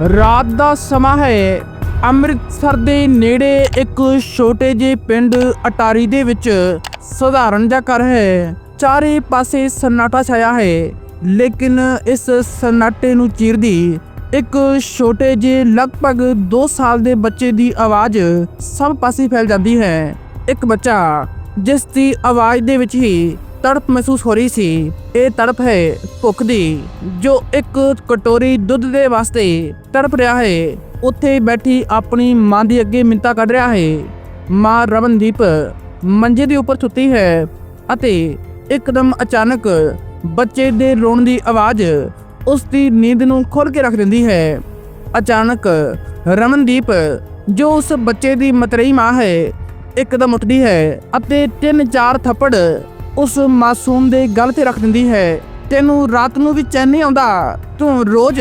ਰਾਤ ਦਾ ਸਮਾਂ ਹੈ। ਅੰਮ੍ਰਿਤਸਰ ਦੇ ਨੇੜੇ ਇੱਕ ਛੋਟੇ ਜਿਹੇ ਪਿੰਡ ਅਟਾਰੀ ਦੇ ਵਿੱਚ ਸਧਾਰਨ ਜਿਹਾ ਘਰ ਹੈ। ਚਾਰੇ ਪਾਸੇ ਸਨਾਟਾ ਛਾਇਆ ਹੈ। ਲੇਕਿਨ ਇਸ ਸਨਾਟੇ ਨੂੰ ਚੀਰਦੀ ਇੱਕ ਛੋਟੇ ਜਿਹੇ ਲਗਭਗ 2 ਸਾਲ ਦੇ ਬੱਚੇ ਦੀ ਆਵਾਜ਼ ਸਭ ਪਾਸੇ ਫੈਲ ਜਾਂਦੀ ਹੈ। ਇੱਕ ਬੱਚਾ, ਜਿਸ ਦੀ ਆਵਾਜ਼ ਦੇ ਵਿੱਚ ਹੀ ਤੜਪ ਮਹਿਸੂਸ ਹੋ ਰਹੀ ਸੀ। ਇਹ ਤੜਪ ਹੈ ਭੁੱਖ ਦੀ, ਜੋ ਇੱਕ ਕਟੋਰੀ ਦੁੱਧ ਦੇ ਵਾਸਤੇ ਤੜਪ ਰਿਹਾ ਹੈ। ਉੱਥੇ ਬੈਠੀ ਆਪਣੀ ਮਾਂ ਦੀ ਅੱਗੇ ਮਿੰਤਾ ਕੱਢ ਰਿਹਾ ਹੈ। ਮਾਂ ਰਵਨਦੀਪ ਮੰਜੇ ਦੇ ਉੱਪਰ ਸੁੱਤੀ ਹੈ ਅਤੇ ਇੱਕਦਮ ਅਚਾਨਕ ਬੱਚੇ ਦੇ ਰੋਣ ਦੀ ਆਵਾਜ਼ ਉਸ ਦੀ ਨੀਂਦ ਨੂੰ ਖੋਲ ਕੇ ਰੱਖ ਦਿੰਦੀ ਹੈ। ਅਚਾਨਕ ਰਮਨਦੀਪ ਜੋ ਉਸ ਬੱਚੇ ਦੀ ਮਤਰੇਈ ਮਾਂ ਹੈ, ਇੱਕਦਮ ਉੱਠਦੀ ਹੈ ਅਤੇ ਤਿੰਨ ਚਾਰ ਥੱਪੜ ਉਸ ਮਾਸੂਮ ਦੇ ਗਲ ਤੇ ਰੱਖ ਦਿੰਦੀ ਹੈ। ਤੈਨੂੰ ਰਾਤ ਨੂੰ ਵੀ ਚੈਨ ਨਹੀਂ ਆਉਂਦਾ। ਤੂੰ ਰੋਜ਼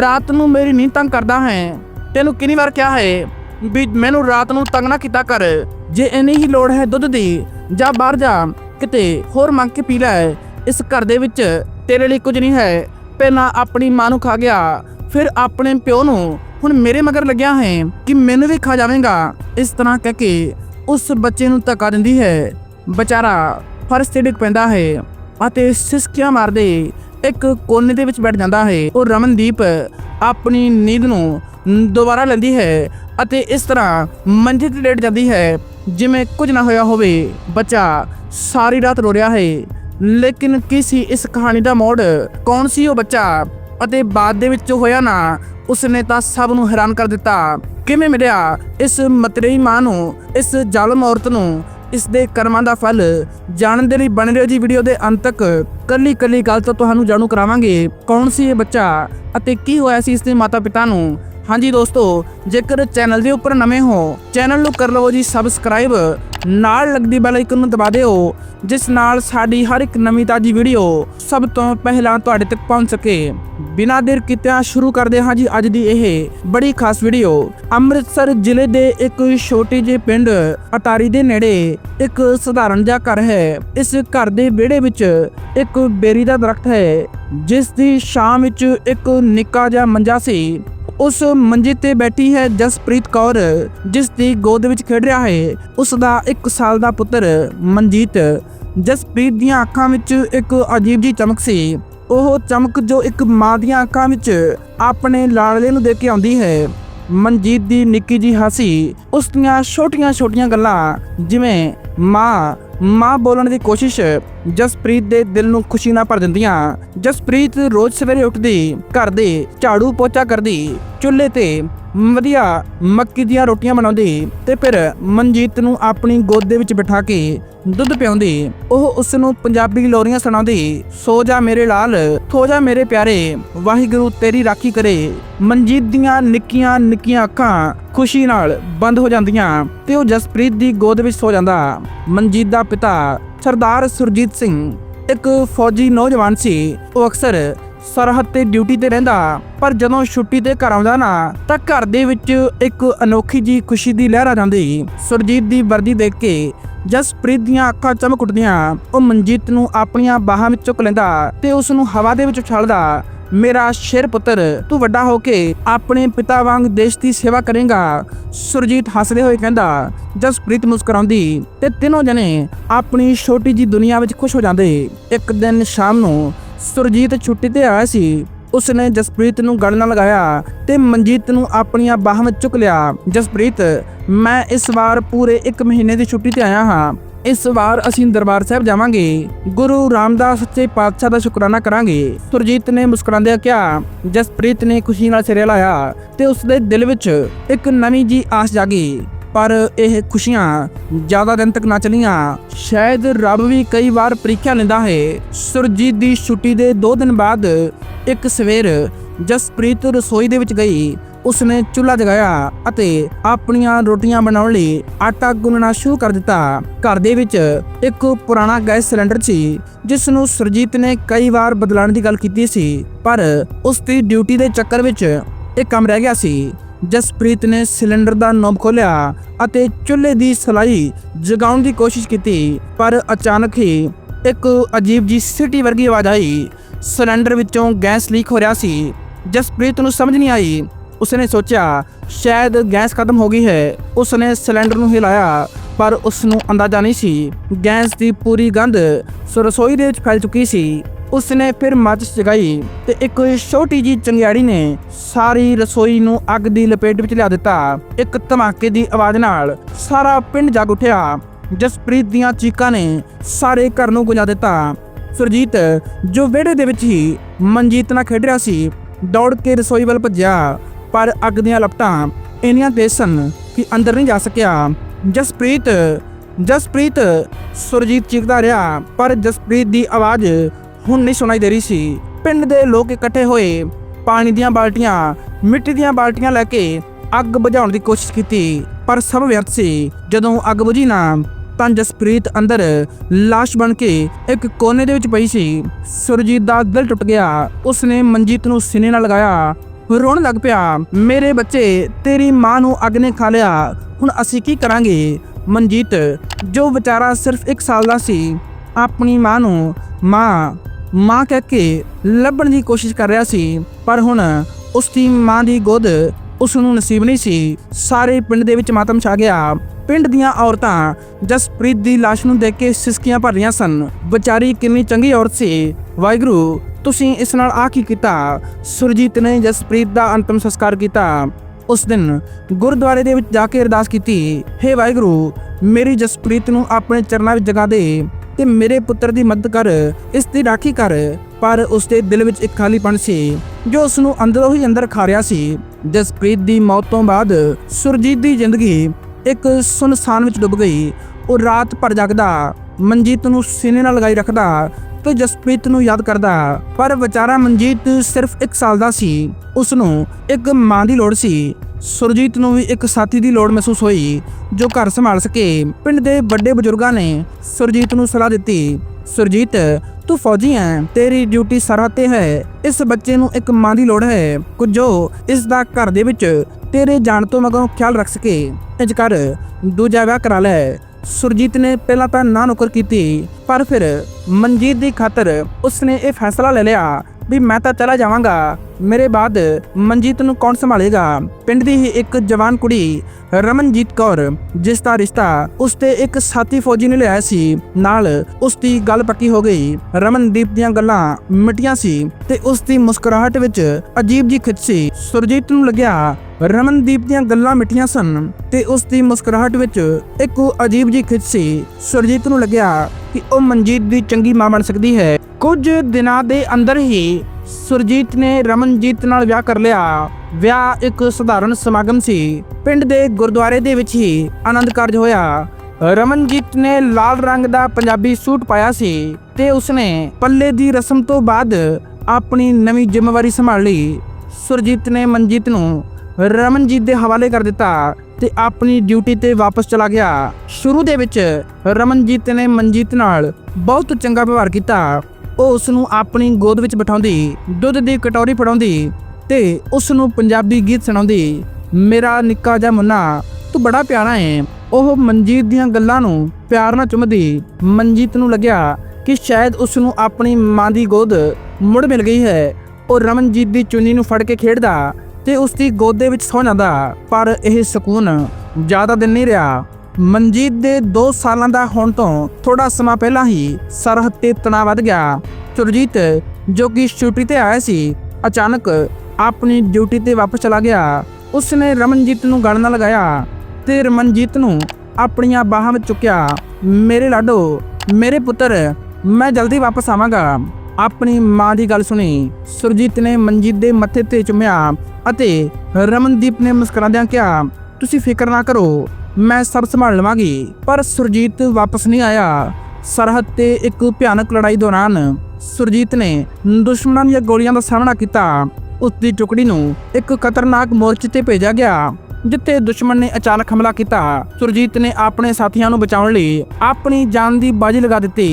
ਰਾਤ ਨੂੰ ਮੇਰੀ ਨੀਂਦ ਤੰਗ ਕਰਦਾ ਹੈ। ਤੈਨੂੰ ਕਿੰਨੀ ਵਾਰ ਕਿਹਾ ਹੈ ਵੀ ਮੈਨੂੰ ਰਾਤ ਨੂੰ ਤੰਗ ਨਾ ਕੀਤਾ ਕਰ। ਜੇ ਇੰਨੀ ਹੀ ਲੋੜ ਹੈ ਦੁੱਧ ਦੀ, ਜਾਂ ਬਾਹਰ ਜਾ, ਕਿਤੇ ਹੋਰ ਮੰਗ ਕੇ ਪੀ ਲੈ। ਇਸ ਘਰ ਦੇ ਵਿੱਚ ਤੇਰੇ ਲਈ ਕੁਝ ਨਹੀਂ ਹੈ। ਪਹਿਲਾਂ ਆਪਣੀ ਮਾਂ ਨੂੰ ਖਾ ਗਿਆ, ਫਿਰ ਆਪਣੇ ਪਿਓ ਨੂੰ। ਹੁਣ ਮੇਰੇ ਮਗਰ ਲੱਗਿਆ ਹੈ ਕਿ ਮੈਨੂੰ ਵੀ ਖਾ ਜਾਵੇਗਾ। ਇਸ ਤਰ੍ਹਾਂ ਕਹਿ ਕੇ ਉਸ ਬੱਚੇ ਨੂੰ ਧੱਕਾ ਦਿੰਦੀ ਹੈ। ਵਿਚਾਰਾ ਫਰਸ਼ ਤੇ ਡਿੱਗ ਪੈਂਦਾ ਹੈ ਅਤੇ ਸਿਸਕੀਆਂ ਮਾਰਦੇ ਇੱਕ ਕੋਨੇ ਦੇ ਵਿੱਚ ਬੈਠ ਜਾਂਦਾ ਹੈ। ਉਹ ਰਮਨਦੀਪ ਆਪਣੀ ਨੀਂਦ ਨੂੰ ਦੁਬਾਰਾ ਲੈਂਦੀ ਹੈ ਅਤੇ ਇਸ ਤਰ੍ਹਾਂ ਮੰਜੇ ਤੇ ਲੇਟ ਜਾਂਦੀ ਹੈ। ਜਿਵੇਂ ਕੁਝ ਨਾ ਹੋਇਆ ਹੋਵੇ, ਬੱਚਾ ਸਾਰੀ ਰਾਤ ਰੋ ਰਿਹਾ ਹੈ। ਲੇਕਿਨ ਕੀ ਸੀ ਇਸ ਕਹਾਣੀ ਦਾ ਮੋੜ? ਕੌਣ ਸੀ ਉਹ ਬੱਚਾ? ਅਤੇ ਬਾਅਦ ਦੇ ਵਿੱਚ ਹੋਇਆ ਨਾ, ਉਸਨੇ ਤਾਂ ਸਭ ਨੂੰ ਹੈਰਾਨ ਕਰ ਦਿੱਤਾ। ਕਿਵੇਂ ਮਿਲਿਆ ਇਸ ਮਤਰੇਈ ਮਾਂ ਨੂੰ, ਇਸ ਜ਼ਾਲਮ ਔਰਤ ਨੂੰ? ਇਸ ਦੇ ਕਰਮਾਂ ਦਾ ਫਲ ਜਾਣਨ ਦੇ ਲਈ ਬਣ ਰਹੋ ਜੀ ਵੀਡੀਓ ਦੇ ਅੰਤ ਤੱਕ। ਕੱਲੀ ਕੱਲੀ ਗੱਲ ਤਾਂ ਤੁਹਾਨੂੰ ਜਾਣੂ ਕਰਾਵਾਂਗੇ। ਕੌਣ ਸੀ ਇਹ ਬੱਚਾ ਅਤੇ ਕੀ ਹੋਇਆ ਸੀ ਇਸ ਦੇ ਮਾਤਾ ਪਿਤਾ ਨੂੰ? ਹਾਂਜੀ ਦੋਸਤੋ, ਜੇਕਰ ਚੈਨਲ ਦੇ ਉੱਪਰ ਨਵੇਂ ਹੋ ਚੈਨਲ ਨੂੰ ਕਰ ਲਵੋ ਜੀ ਸਬਸਕ੍ਰਾਈਬ ਨਾਲ ਲੱਗਦੀ ਬੈਲ ਆਈਕਨ ਨੂੰ ਦਬਾ ਦਿਓ, ਜਿਸ ਨਾਲ ਸਾਡੀ ਹਰ ਇੱਕ ਨਵੀਂ ਤਾਜੀ ਵੀਡੀਓ ਸਭ ਤੋਂ ਪਹਿਲਾਂ ਤੁਹਾਡੇ ਤੱਕ ਪਹੁੰਚ ਸਕੇ। ਬਿਨਾਂ ਦੇਰ ਕੀਤਿਆਂ ਸ਼ੁਰੂ ਕਰਦੇ ਹਾਂ ਜੀ ਅੱਜ ਦੀ ਇਹ ਬੜੀ ਖਾਸ ਵੀਡੀਓ ਅੰਮ੍ਰਿਤਸਰ ਜ਼ਿਲ੍ਹੇ ਦੇ ਇੱਕ ਛੋਟੇ ਜਿਹੇ ਪਿੰਡ ਅਟਾਰੀ ਦੇ ਨੇੜੇ ਇੱਕ ਸਧਾਰਨ ਜਿਹਾ ਘਰ ਹੈ। ਇਸ ਘਰ ਦੇ ਵਿਹੜੇ ਵਿੱਚ ਇੱਕ ਬੇਰੀ ਦਾ ਦਰਖਤ ਹੈ, ਜਿਸ ਦੀ ਛਾਂ ਵਿੱਚ ਇੱਕ ਨਿੱਕਾ ਜਿਹਾ ਮੰਜਾ ਸੀ। ਉਸ ਮੰਜੇ ਤੇ ਬੈਠੀ ਹੈ ਜਸਪ੍ਰੀਤ ਕੌਰ, ਜਿਸ ਦੀ ਗੋਦ ਵਿੱਚ ਖੇਡ ਰਿਹਾ ਹੈ। ਉਸ ਦਾ 1 ਸਾਲ ਦਾ ਪੁੱਤਰ ਮਨਜੀਤ, ਜਸਪ੍ਰੀਤ ਦੀਆਂ ਅੱਖਾਂ ਵਿੱਚ ਇੱਕ ਅਜੀਬ ਜੀ ਚਮਕ ਸੀ। ਉਹ ਚਮਕ ਜੋ ਇੱਕ ਮਾਂ ਦੀਆਂ ਅੱਖਾਂ ਵਿੱਚ ਆਪਣੇ ਲਾੜਲੇ ਨੂੰ ਦੇਖ ਕੇ ਆਉਂਦੀ ਹੈ। ਮਨਜੀਤ ਦੀ ਨਿੱਕੀ ਜੀ ਹਾਸੀ, ਉਸ ਦੀਆਂ ਛੋਟੀਆਂ-ਛੋਟੀਆਂ ਗੱਲਾਂ, ਜਿਵੇਂ ਮਾਂ ਮਾਂ ਬੋਲਣ ਦੀ ਕੋਸ਼ਿਸ਼ ਜਸਪ੍ਰੀਤ ਦੇ ਦਿਲ ਨੂੰ ਖੁਸ਼ੀ ਨਾਲ ਭਰ ਦਿੰਦੀਆਂ। ਜਸਪ੍ਰੀਤ ਰੋਜ਼ ਸਵੇਰੇ ਉੱਠਦੀ, ਘਰ ਦੇ ਝਾੜੂ ਪੋਚਾ ਕਰਦੀ, ਚੁੱਲ੍ਹੇ ਤੇ ਵਧੀਆ ਮੱਕੀ ਦੀਆਂ ਰੋਟੀਆਂ ਬਣਾਉਂਦੀ ਤੇ ਫਿਰ ਮਨਜੀਤ ਨੂੰ ਆਪਣੀ ਗੋਦ ਦੇ ਵਿੱਚ ਬਿਠਾ ਕੇ ਦੁੱਧ ਪਿਆਉਂਦੀ। ਉਹ ਉਸ ਨੂੰ ਪੰਜਾਬੀ ਲੋਰੀਆਂ ਸੁਣਾਉਂਦੀ, ਸੋ ਜਾ ਮੇਰੇ ਲਾਲ, ਥੋ ਜਾ ਮੇਰੇ ਪਿਆਰੇ, ਵਾਹਿਗੁਰੂ ਤੇਰੀ ਰਾਖੀ ਕਰੇ। ਮਨਜੀਤ ਦੀਆਂ ਨਿੱਕੀਆਂ ਨਿੱਕੀਆਂ ਅੱਖਾਂ ਖੁਸ਼ੀ ਨਾਲ ਬੰਦ ਹੋ ਜਾਂਦੀਆਂ ਤੇ ਉਹ ਜਸਪ੍ਰੀਤ ਦੀ ਗੋਦ ਵਿੱਚ ਸੋ ਜਾਂਦਾ। ਮਨਜੀਤ ਦਾ ਪਿਤਾ ਸਰਦਾਰ ਸੁਰਜੀਤ ਸਿੰਘ, ਇੱਕ ਫੌਜੀ ਨੌਜਵਾਨ ਸੀ। ਉਹ ਅਕਸਰ ਸਰਹੱਦ ਤੇ ਡਿਊਟੀ ਤੇ ਰਹਿੰਦਾ, ਪਰ ਜਦੋਂ ਛੁੱਟੀ ਤੇ ਘਰ ਆਉਂਦਾ ਨਾ, ਤਾਂ ਘਰ ਦੇ ਵਿੱਚ ਇੱਕ ਅਨੋਖੀ ਜੀ ਖੁਸ਼ੀ ਦੀ ਲਹਿਰ ਆ ਜਾਂਦੀ। ਸੁਰਜੀਤ ਦੀ ਵਰਦੀ ਦੇਖ ਕੇ ਜਸਪ੍ਰੀਤ ਦੀਆਂ ਅੱਖਾਂ ਚਮਕ ਉੱਠਦੀਆਂ। ਉਹ ਮਨਜੀਤ ਨੂੰ ਆਪਣੀਆਂ ਬਾਹਾਂ ਵਿੱਚ ਚੁੱਕ ਲੈਂਦਾ ਤੇ ਉਸ ਨੂੰ ਹਵਾ ਦੇ ਵਿੱਚ ਉਛਾਲਦਾ, ਮੇਰਾ ਸ਼ੇਰ ਪੁੱਤਰ, ਤੂੰ ਵੱਡਾ ਹੋ ਕੇ ਆਪਣੇ ਪਿਤਾ ਵਾਂਗ ਦੇਸ਼ ਦੀ ਸੇਵਾ ਕਰੇਗਾ। ਸੁਰਜੀਤ ਹੱਸਦੇ ਹੋਏ ਕਹਿੰਦਾ ਜਸਪ੍ਰੀਤ ਮੁਸਕਰਾਉਂਦੀ ਤੇ ਤਿੰਨੋਂ ਜਣੇ ਆਪਣੀ ਛੋਟੀ ਜੀ ਦੁਨੀਆ ਵਿੱਚ ਖੁਸ਼ ਹੋ ਜਾਂਦੇ। ਇੱਕ ਦਿਨ ਸ਼ਾਮ ਨੂੰ ਸੁਰਜੀਤ ਛੁੱਟੀ ਤੇ ਆਇਆ ਸੀ। ਉਸਨੇ ਜਸਪ੍ਰੀਤ ਨੂੰ ਗਲ ਨਾਲ ਲਗਾਇਆ ਤੇ ਮਨਜੀਤ ਨੂੰ ਆਪਣੀਆਂ ਬਾਹਾਂ ਵਿੱਚ ਚੁੱਕ ਲਿਆ। ਜਸਪ੍ਰੀਤ, ਮੈਂ ਇਸ ਵਾਰ ਪੂਰੇ 1 ਮਹੀਨੇ ਦੀ ਛੁੱਟੀ ਤੇ ਆਇਆ ਹਾਂ। ਇਸ ਵਾਰ ਅਸੀਂ ਦਰਬਾਰ ਸਾਹਿਬ ਜਾਵਾਂਗੇ। ਗੁਰੂ ਰਾਮਦਾਸ ਸੱਚੇ ਪਾਤਸ਼ਾਹ ਦਾ ਸ਼ੁਕਰਾਨਾ ਕਰਾਂਗੇ। ਸੁਰਜੀਤ ਨੇ ਮੁਸਕਰਾਉਂਦਿਆਂ ਕਿਹਾ, ਜਸਪ੍ਰੀਤ ਨੇ ਖੁਸ਼ੀ ਨਾਲ ਸਿਰੇ ਲਾਇਆ ਤੇ ਉਸ ਦੇ ਦਿਲ ਵਿੱਚ ਇੱਕ ਨਵੀਂ ਜੀ ਆਸ ਜਾਗੀ। ਪਰ ਇਹ ਖੁਸ਼ੀਆਂ ਜ਼ਿਆਦਾ ਦਿਨ ਤੱਕ ਨਾ ਚਲੀਆਂ। ਸ਼ਾਇਦ ਰੱਬ ਵੀ ਕਈ ਵਾਰ ਪ੍ਰੀਖਿਆ ਲੈਂਦਾ ਹੈ। ਸੁਰਜੀਤ ਦੀ ਛੁੱਟੀ ਦੇ 2 ਦਿਨ ਬਾਅਦ ਇੱਕ ਸਵੇਰ ਜਸਪ੍ਰੀਤ ਰਸੋਈ ਦੇ ਵਿੱਚ ਗਈ। ਉਸਨੇ ਚੁੱਲ੍ਹਾ ਜਗਾਇਆ ਅਤੇ ਆਪਣੀਆਂ ਰੋਟੀਆਂ ਬਣਾਉਣ ਲਈ ਆਟਾ ਗੁੰਨਣਾ ਸ਼ੁਰੂ ਕਰ ਦਿੱਤਾ। ਘਰ ਦੇ ਵਿੱਚ ਇੱਕ ਪੁਰਾਣਾ ਗੈਸ ਸਿਲੰਡਰ ਸੀ, ਜਿਸ ਨੂੰ ਸੁਰਜੀਤ ਨੇ ਕਈ ਵਾਰ ਬਦਲਾਉਣ ਦੀ ਗੱਲ ਕੀਤੀ ਸੀ। ਪਰ ਉਸ ਦੀ ਡਿਊਟੀ ਦੇ ਚੱਕਰ ਵਿੱਚ ਇਹ ਕੰਮ ਰਹਿ ਗਿਆ ਸੀ। ਜਸਪ੍ਰੀਤ ਨੇ ਸਿਲੰਡਰ ਦਾ ਨੋਬ ਖੋਲ੍ਹਿਆ ਅਤੇ ਚੁੱਲ੍ਹੇ ਦੀ ਸਲਾਈ ਜਗਾਉਣ ਦੀ ਕੋਸ਼ਿਸ਼ ਕੀਤੀ, ਪਰ ਅਚਾਨਕ ਹੀ ਇੱਕ ਅਜੀਬ ਜੀ ਸਿਟੀ ਵਰਗੀ ਆਵਾਜ਼ ਆਈ। ਸਿਲੰਡਰ ਵਿੱਚੋਂ ਗੈਸ ਲੀਕ ਹੋ ਰਿਹਾ ਸੀ। ਜਸਪ੍ਰੀਤ ਨੂੰ ਸਮਝ ਨਹੀਂ ਆਈ। ਉਸਨੇ ਸੋਚਿਆ, ਸ਼ਾਇਦ ਗੈਸ ਖਤਮ ਹੋ ਗਈ ਹੈ। ਉਸਨੇ ਸਿਲੰਡਰ ਨੂੰ ਹਿਲਾਇਆ, ਪਰ ਉਸ ਨੂੰ ਅੰਦਾਜ਼ਾ ਨਹੀਂ ਸੀ। ਗੈਸ ਦੀ ਪੂਰੀ ਗੰਧ ਰਸੋਈ ਦੇ ਵਿੱਚ ਫੈਲ ਚੁੱਕੀ ਸੀ। ਉਸਨੇ ਫਿਰ ਮਾਚਿਸ ਜਗਾਈ ਤੇ ਇੱਕ ਛੋਟੀ ਜੀ ਚੰਗਿਆੜੀ ਨੇ ਸਾਰੀ ਰਸੋਈ ਨੂੰ ਅੱਗ ਦੀ ਲਪੇਟ ਵਿੱਚ ਲਿਆ ਦਿੱਤਾ। ਇੱਕ ਧਮਾਕੇ ਦੀ ਆਵਾਜ਼ ਨਾਲ ਸਾਰਾ ਪਿੰਡ ਜਾਗ ਉੱਠਿਆ। ਜਸਪ੍ਰੀਤ ਦੀਆਂ ਚੀਕਾਂ ਨੇ ਸਾਰੇ ਘਰ ਨੂੰ ਗੁੰਜਾ ਦਿੱਤਾ। ਸੁਰਜੀਤ, ਜੋ ਵਿਹੜੇ ਦੇ ਵਿੱਚ ਹੀ ਮਨਜੀਤ ਨਾਲ ਖੇਡ ਰਿਹਾ ਸੀ, ਦੌੜ ਕੇ ਰਸੋਈ ਵੱਲ ਭੱਜਿਆ। ਪਰ ਅੱਗ ਦੀਆਂ ਲਪਟਾਂ ਇੰਨੀਆਂ ਤੇਜ਼ ਸਨ ਕਿ ਅੰਦਰ ਨਹੀਂ ਜਾ ਸਕਿਆ। ਜਸਪ੍ਰੀਤ ਜਸਪ੍ਰੀਤ, ਸੁਰਜੀਤ ਚੀਕਦਾ ਰਿਹਾ। ਪਰ ਜਸਪ੍ਰੀਤ ਦੀ ਆਵਾਜ਼ ਹੁਣ ਨਹੀਂ ਸੁਣਾਈ ਦੇ ਰਹੀ ਸੀ। ਪਿੰਡ ਦੇ ਲੋਕ ਇਕੱਠੇ ਹੋਏ ਪਾਣੀ ਦੀਆਂ ਬਾਲਟੀਆਂ, ਮਿੱਟੀ ਦੀਆਂ ਬਾਲਟੀਆਂ ਲੈ ਕੇ ਅੱਗ ਬੁਝਾਉਣ ਦੀ ਕੋਸ਼ਿਸ਼ ਕੀਤੀ, ਪਰ ਸਭ ਵਿਅਰਥ ਸੀ। ਜਦੋਂ ਅੱਗ ਬੁਝੀ ਨਾ, ਤਾਂ ਜਸਪ੍ਰੀਤ ਅੰਦਰ ਲਾਸ਼ ਬਣ ਕੇ ਇੱਕ ਕੋਨੇ ਦੇ ਵਿੱਚ ਪਈ ਸੀ। ਸੁਰਜੀਤ ਦਾ ਦਿਲ ਟੁੱਟ ਗਿਆ। ਉਸਨੇ ਮਨਜੀਤ ਨੂੰ ਸੀਨੇ ਨਾਲ ਲਗਾਇਆ। ਰੋਣ ਲੱਗ ਪਿਆ, ਮੇਰੇ ਬੱਚੇ, ਤੇਰੀ ਮਾਂ ਨੂੰ ਅੱਗ ਨੇ ਖਾ ਲਿਆ। ਹੁਣ ਅਸੀਂ ਕੀ ਕਰਾਂਗੇ? ਮਨਜੀਤ, ਜੋ ਵਿਚਾਰਾ ਸਿਰਫ 1 ਸਾਲ ਦਾ ਸੀ, ਆਪਣੀ ਮਾਂ ਨੂੰ, ਮਾਂ ਮਾਂ ਕਹਿ ਕੇ ਲੱਭਣ ਦੀ ਕੋਸ਼ਿਸ਼ ਕਰ ਰਿਹਾ ਸੀ, ਪਰ ਹੁਣ ਉਸ ਦੀ ਮਾਂ ਦੀ ਗੋਦ ਉਸ ਨੂੰ ਨਸੀਬ ਨਹੀਂ ਸੀ। ਸਾਰੇ ਪਿੰਡ ਦੇ ਵਿੱਚ ਮਾਤਮ ਛਾ ਗਿਆ। ਪਿੰਡ ਦੀਆਂ ਔਰਤਾਂ ਜਸਪ੍ਰੀਤ ਦੀ ਲਾਸ਼ ਨੂੰ ਦੇਖ ਕੇ ਸਿਸਕੀਆਂ ਭਰ ਰਹੀਆਂ ਸਨ। ਵਿਚਾਰੀ ਕਿੰਨੀ ਚੰਗੀ ਔਰਤ ਸੀ। ਵਾਹਿਗੁਰੂ, ਤੁਸੀਂ ਇਸ ਨਾਲ ਆ ਕੀ ਕੀਤਾ? ਸੁਰਜੀਤ ਨੇ ਜਸਪ੍ਰੀਤ ਦਾ ਅੰਤਮ ਸੰਸਕਾਰ ਕੀਤਾ। ਉਸ ਦਿਨ ਗੁਰਦੁਆਰੇ ਦੇ ਵਿੱਚ ਜਾ ਕੇ ਅਰਦਾਸ ਕੀਤੀ। ਹੇ ਵਾਹਿਗੁਰੂ, ਮੇਰੀ ਜਸਪ੍ਰੀਤ ਨੂੰ ਆਪਣੇ ਚਰਨਾਂ ਵਿੱਚ ਜਗਾ ਦੇ। ਤੇ ਮੇਰੇ ਪੁੱਤਰ ਦੀ ਮਦਦ ਕਰ, ਇਸ ਦੀ ਰਾਖੀ ਕਰ। ਪਰ ਉਸ ਦੇ ਦਿਲ ਵਿੱਚ ਇੱਕ ਖਾਲੀਪਣ ਸੀ, ਜੋ ਉਸ ਨੂੰ ਅੰਦਰੋਂ ਹੀ ਅੰਦਰ ਖਾ ਰਿਹਾ ਸੀ। ਜਸਪ੍ਰੀਤ ਦੀ ਮੌਤ ਤੋਂ ਬਾਅਦ ਸੁਰਜੀਤ ਦੀ ਜ਼ਿੰਦਗੀ ਇੱਕ ਸੁਨਸਾਨ ਵਿੱਚ ਡੁੱਬ ਗਈ। ਉਹ ਰਾਤ ਭਰ ਜਾਗਦਾ, ਮਨਜੀਤ ਨੂੰ ਸੀਨੇ ਨਾਲ ਲਗਾਈ ਰੱਖਦਾ ਤੇ ਜਸਪ੍ਰੀਤ ਨੂੰ ਯਾਦ ਕਰਦਾ। ਪਰ ਵਿਚਾਰਾ ਮਨਜੀਤ ਸਿਰਫ 1 ਸਾਲ ਦਾ ਸੀ। ਉਸ ਨੂੰ ਇੱਕ ਮਾਂ ਦੀ ਲੋੜ ਸੀ। ਸੁਰਜੀਤ ਨੂੰ ਵੀ ਇੱਕ ਸਾਥੀ ਦੀ ਲੋੜ ਮਹਿਸੂਸ ਹੋਈ, ਜੋ ਘਰ ਸੰਭਾਲ ਸਕੇ। ਪਿੰਡ ਦੇ ਵੱਡੇ ਬਜ਼ੁਰਗਾਂ ਨੇ ਸੁਰਜੀਤ ਨੂੰ ਸਲਾਹ ਦਿੱਤੀ, ਸੁਰਜੀਤ, ਤੂੰ ਫੌਜੀ ਹੈ ਤੇਰੀ ਡਿਊਟੀ ਸਰਹੱਦ ਤੇ ਹੈ, ਇਸ ਬੱਚੇ ਨੂੰ ਇੱਕ ਮਾਂ ਦੀ ਲੋੜ ਹੈ। ਕੁਝ ਜੋ ਇਸ ਦਾ ਘਰ ਦੇ ਵਿੱਚ ਤੇਰੇ ਜਾਣ ਤੋਂ ਮਗਰੋਂ ਖਿਆਲ ਰੱਖ ਸਕੇ। ਇੰਜ ਕਰ, ਦੂਜਾ ਵਿਆਹ ਕਰਾ ਲੈ। ਸੁਰਜੀਤ ਨੇ ਪਹਿਲਾਂ ਤਾਂ ਨਾ ਨੁਕਰ ਕੀਤੀ, ਪਰ ਫਿਰ ਮਨਜੀਤ ਦੀ ਖਾਤਰ ਉਸਨੇ ਇਹ ਫੈਸਲਾ ਲੈ ਲਿਆ ਵੀ ਮੈਂ ਤਾਂ ਚਲਾ ਜਾਵਾਂਗਾ। ਮੇਰੇ ਬਾਅਦ ਮਨਜੀਤ ਨੂੰ ਕੌਣ ਸੰਭਾਲੇਗਾ? ਪਿੰਡ ਦੀ ਹੀ ਇੱਕ ਜਵਾਨ ਕੁੜੀ, ਰਮਨਜੀਤ ਕੌਰ, ਜਿਸ ਦਾ ਰਿਸ਼ਤਾ ਉਸ ਤੇ ਇੱਕ ਸਾਥੀ ਫੌਜੀ ਨੇ ਲਿਆ ਸੀ। ਨਾਲ ਉਸ ਦੀ ਗੱਲ ਪੱਕੀ ਹੋ ਗਈ। ਰਮਨਦੀਪ ਦੀਆਂ ਗੱਲਾਂ ਮਿਟੀਆਂ ਸੀ ਤੇ ਉਸ ਦੀ ਮੁਸਕਰਾਹਟ ਵਿੱਚ ਅਜੀਬ ਜੀ ਖਿੱਚ ਸੀ। ਸੁਰਜੀਤ ਨੂੰ ਲੱਗਿਆ ਰਮਨਦੀਪ ਦੀਆਂ ਗੱਲਾਂ ਮਿੱਠੀਆਂ ਸਨ ਤੇ ਉਸ ਦੀ ਮੁਸਕਰਾਹਟ ਵਿੱਚ ਇੱਕ ਅਜੀਬ ਜੀ ਖਿੱਚ ਸੀ। ਸੁਰਜੀਤ ਨੂੰ ਲੱਗਿਆ ਕਿ ਉਹ ਮਨਜੀਤ ਦੀ ਚੰਗੀ ਮਾਂ ਬਣ ਸਕਦੀ ਹੈ। ਕੁਝ ਦਿਨਾਂ ਦੇ ਅੰਦਰ ਹੀ ਸੁਰਜੀਤ ਨੇ ਰਮਨਜੀਤ ਨਾਲ ਵਿਆਹ ਕਰ ਲਿਆ। ਵਿਆਹ ਇੱਕ ਸਧਾਰਨ ਸਮਾਗਮ ਸੀ। ਪਿੰਡ ਦੇ ਗੁਰਦੁਆਰੇ ਦੇ ਵਿੱਚ ਹੀ ਆਨੰਦ ਕਾਰਜ ਹੋਇਆ। ਰਮਨਜੀਤ ਨੇ ਲਾਲ ਰੰਗ ਦਾ ਪੰਜਾਬੀ ਸੂਟ ਪਾਇਆ ਸੀ ਤੇ ਉਸਨੇ ਪੱਲੇ ਦੀ ਰਸਮ ਤੋਂ ਬਾਅਦ ਆਪਣੀ ਨਵੀਂ ਜ਼ਿੰਮੇਵਾਰੀ ਸੰਭਾਲ ਲਈ। ਸੁਰਜੀਤ ਨੇ ਮਨਜੀਤ ਨੂੰ ਰਮਨਜੀਤ ਦੇ ਹਵਾਲੇ ਕਰ ਦਿੱਤਾ ਤੇ ਆਪਣੀ ਡਿਊਟੀ ਤੇ ਵਾਪਸ ਚਲਾ ਗਿਆ। ਸ਼ੁਰੂ ਦੇ ਵਿੱਚ ਰਮਨਜੀਤ ਨੇ ਮਨਜੀਤ ਨਾਲ ਬਹੁਤ ਚੰਗਾ ਵਿਵਹਾਰ ਕੀਤਾ। ਉਹ ਉਸ ਨੂੰ ਆਪਣੀ ਗੋਦ ਵਿੱਚ ਬਿਠਾਉਂਦੀ, ਦੁੱਧ ਦੀ ਕਟੋਰੀ ਫੜਾਉਂਦੀ ਤੇ ਉਸ ਨੂੰ ਪੰਜਾਬੀ ਗੀਤ ਸੁਣਾਉਂਦੀ, ਮੇਰਾ ਨਿੱਕਾ ਜਿਹਾ ਮੁੰਨਾ, ਤੂੰ ਬੜਾ ਪਿਆਰਾ ਏ। ਉਹ ਮਨਜੀਤ ਦੀਆਂ ਗੱਲਾਂ ਨੂੰ ਪਿਆਰ ਨਾਲ ਚੁੰਮਦੀ। ਮਨਜੀਤ ਨੂੰ ਲੱਗਿਆ ਕਿ ਸ਼ਾਇਦ ਉਸ ਨੂੰ ਆਪਣੀ ਮਾਂ ਦੀ ਗੋਦ ਮੁੜ ਮਿਲ ਗਈ ਹੈ। ਉਹ ਰਮਨਜੀਤ ਦੀ ਚੁੰਨੀ ਨੂੰ ਫੜ ਕੇ ਖੇਡਦਾ ਤੇ ਉਸ ਦੀ ਗੋਦ ਦੇ ਵਿੱਚ ਸੌ ਜਾਂਦਾ ਪਰ ਇਹ ਸਕੂਨ ਜ਼ਿਆਦਾ ਦਿਨ ਨਹੀਂ ਰਿਹਾ। ਮਨਜੀਤ ਦੇ 2 ਸਾਲਾਂ ਦਾ ਹੋਣ ਤੋਂ ਥੋੜਾ ਸਮਾਂ ਪਹਿਲਾਂ ਹੀ ਸਰਹੱਦ ਤੇ ਤਣਾਅ ਵੱਧ ਗਿਆ। ਸੁਰਜੀਤ, ਜੋ ਕਿ ਛੁੱਟੀ ਤੇ ਆਇਆ ਸੀ, ਅਚਾਨਕ ਆਪਣੀ ਡਿਊਟੀ ਤੇ ਵਾਪਸ ਚਲਾ ਗਿਆ। ਉਸਨੇ ਰਮਨਜੀਤ ਨੂੰ ਗਲ ਨਾਲ ਲਗਾਇਆ ਤੇ ਰਮਨਜੀਤ ਨੂੰ ਆਪਣੀਆਂ ਬਾਹਾਂ ਵਿੱਚ ਚੁੱਕਿਆ। ਮੇਰੇ ਲਾਡੋ, ਮੇਰੇ ਪੁੱਤਰ, ਮੈਂ ਜਲਦੀ ਵਾਪਸ ਆਵਾਂਗਾ। ਆਪਣੀ ਮਾਂ ਦੀ ਗੱਲ ਸੁਣੀ। ਸੁਰਜੀਤ ਨੇ ਮਨਜੀਤ ਦੇ ਮੱਥੇ ਤੇ ਚੁੰਮਿਆ ਅਤੇ ਰਮਨਦੀਪ ਨੇ ਮੁਸਕਰਾਦਿਆਂ ਕਿਹਾ, ਤੁਸੀਂ ਫਿਕਰ ਨਾ ਕਰੋ, ਮੈਂ ਸਭ ਸੰਭਾਲ ਲਵਾਂਗੀ। ਪਰ ਸੁਰਜੀਤ ਵਾਪਸ ਨਹੀਂ ਆਇਆ। ਸਰਹੱਦ ਤੇ ਇੱਕ ਭਿਆਨਕ ਲੜਾਈ ਦੌਰਾਨ ਸੁਰਜੀਤ ਨੇ ਦੁਸ਼ਮਣਾਂ ਦੀਆਂ ਗੋਲੀਆਂ ਦਾ ਸਾਹਮਣਾ ਕੀਤਾ। ਉਸ ਦੀ ਟੁਕੜੀ ਨੂੰ ਇੱਕ ਖਤਰਨਾਕ ਮੋਰਚੇ ਤੇ ਭੇਜਿਆ ਗਿਆ, ਜਿੱਥੇ ਦੁਸ਼ਮਣ ਨੇ ਅਚਾਨਕ ਹਮਲਾ ਕੀਤਾ। ਸੁਰਜੀਤ ਨੇ ਆਪਣੇ ਸਾਥੀਆਂ ਨੂੰ ਬਚਾਉਣ ਲਈ ਆਪਣੀ ਜਾਨ ਦੀ ਬਾਜੀ ਲਗਾ ਦਿੱਤੀ।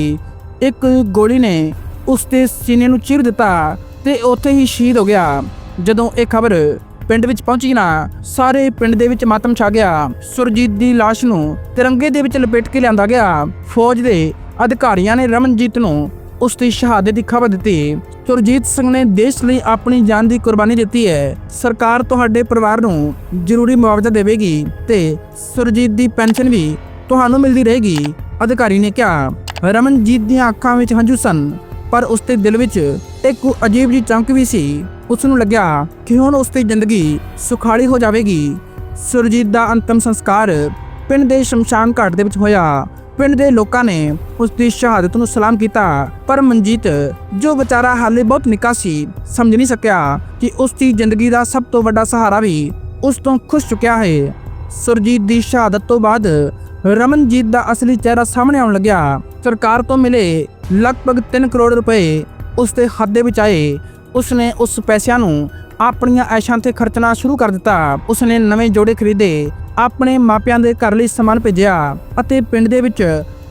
ਇੱਕ ਗੋਲੀ ਨੇ ਉਸ ਦੇ ਸੀਨੇ ਨੂੰ ਚੀਰ ਦਿੱਤਾ ਤੇ ਉੱਥੇ ਹੀ ਸ਼ਹੀਦ ਹੋ ਗਿਆ। ਜਦੋਂ ਇਹ ਖਬਰ ਪਿੰਡ ਵਿੱਚ ਪਹੁੰਚੀ ਨਾ, ਸਾਰੇ ਪਿੰਡ ਦੇ ਵਿੱਚ ਮਾਤਮ ਛਾ ਗਿਆ। ਸੁਰਜੀਤ ਦੀ ਲਾਸ਼ ਨੂੰ ਤਿਰੰਗੇ ਦੇ ਵਿੱਚ ਲਪੇਟ ਕੇ ਲਿਆਂਦਾ ਗਿਆ। ਫੌਜ ਦੇ ਅਧਿਕਾਰੀਆਂ ਨੇ ਰਮਨਜੀਤ ਨੂੰ ਉਸ ਦੀ ਸ਼ਹਾਦਤ ਦੀ ਖਬਰ ਦਿੱਤੀ। ਸੁਰਜੀਤ ਸਿੰਘ ਨੇ ਦੇਸ਼ ਲਈ ਆਪਣੀ ਜਾਨ ਦੀ ਕੁਰਬਾਨੀ ਦਿੱਤੀ ਹੈ। ਸਰਕਾਰ ਤੁਹਾਡੇ ਪਰਿਵਾਰ ਨੂੰ ਜ਼ਰੂਰੀ ਮੁਆਵਜ਼ਾ ਦੇਵੇਗੀ ਤੇ ਸੁਰਜੀਤ ਦੀ ਪੈਨਸ਼ਨ ਵੀ ਤੁਹਾਨੂੰ ਮਿਲਦੀ ਰਹੇਗੀ, ਅਧਿਕਾਰੀ ਨੇ ਕਿਹਾ। ਰਮਨਜੀਤ ਦੀਆਂ ਅੱਖਾਂ ਵਿੱਚ ਹੰਝੂ ਸਨ। ਪਰ ਉਸ ਦੇ ਦਿਲ ਵਿੱਚ ਇੱਕ ਅਜੀਬ ਜਿਹੀ ਚਮਕ ਵੀ ਸੀ। ਉਸ ਨੂੰ ਲੱਗਿਆ ਕਿ ਹੁਣ ਉਸ ਦੀ ਜ਼ਿੰਦਗੀ ਸੁਖਾਲੀ ਹੋ ਜਾਵੇਗੀ। ਸੁਰਜੀਤ ਦਾ ਅੰਤਮ ਸੰਸਕਾਰ ਪਿੰਡ ਦੇ ਸ਼ਮਸ਼ਾਨ ਘਾਟ ਦੇ ਵਿੱਚ ਹੋਇਆ। ਪਿੰਡ ਦੇ ਲੋਕਾਂ ਨੇ ਉਸ ਦੀ ਸ਼ਹਾਦਤ ਨੂੰ ਸਲਾਮ ਕੀਤਾ, ਪਰ ਮਨਜੀਤ, ਜੋ ਵਿਚਾਰਾ ਹਾਲੇ ਬਹੁਤ ਨਿੱਕਾ ਸੀ, ਸਮਝ ਨਹੀਂ ਸਕਿਆ ਕਿ ਉਸ ਦੀ ਜ਼ਿੰਦਗੀ ਦਾ ਸਭ ਤੋਂ ਵੱਡਾ ਸਹਾਰਾ ਵੀ ਉਸ ਤੋਂ ਖੁਸ਼ ਚੁੱਕਿਆ ਹੈ। ਸੁਰਜੀਤ ਦੀ ਸ਼ਹਾਦਤ ਤੋਂ ਬਾਅਦ ਰਮਨਜੀਤ ਦਾ ਅਸਲੀ ਚਿਹਰਾ ਸਾਹਮਣੇ ਆਉਣ ਲੱਗਿਆ। ਸਰਕਾਰ ਤੋਂ ਮਿਲੇ ਲਗਭਗ 3 ਕਰੋੜ ਰੁਪਏ ਉਸ ਦੇ ਖਾਤੇ ਵਿੱਚ ਆਏ। ਉਸਨੇ ਉਸ ਪੈਸਿਆਂ ਨੂੰ ਆਪਣੀਆਂ ਐਸ਼ਾਂ ਤੇ ਖਰਚਣਾ ਸ਼ੁਰੂ ਕਰ ਦਿੱਤਾ। ਉਸਨੇ ਨਵੇਂ ਜੋੜੇ ਖਰੀਦੇ, ਆਪਣੇ ਮਾਪਿਆਂ ਦੇ ਘਰ ਲਈ ਸਮਾਨ ਭੇਜਿਆ ਅਤੇ ਪਿੰਡ ਦੇ ਵਿੱਚ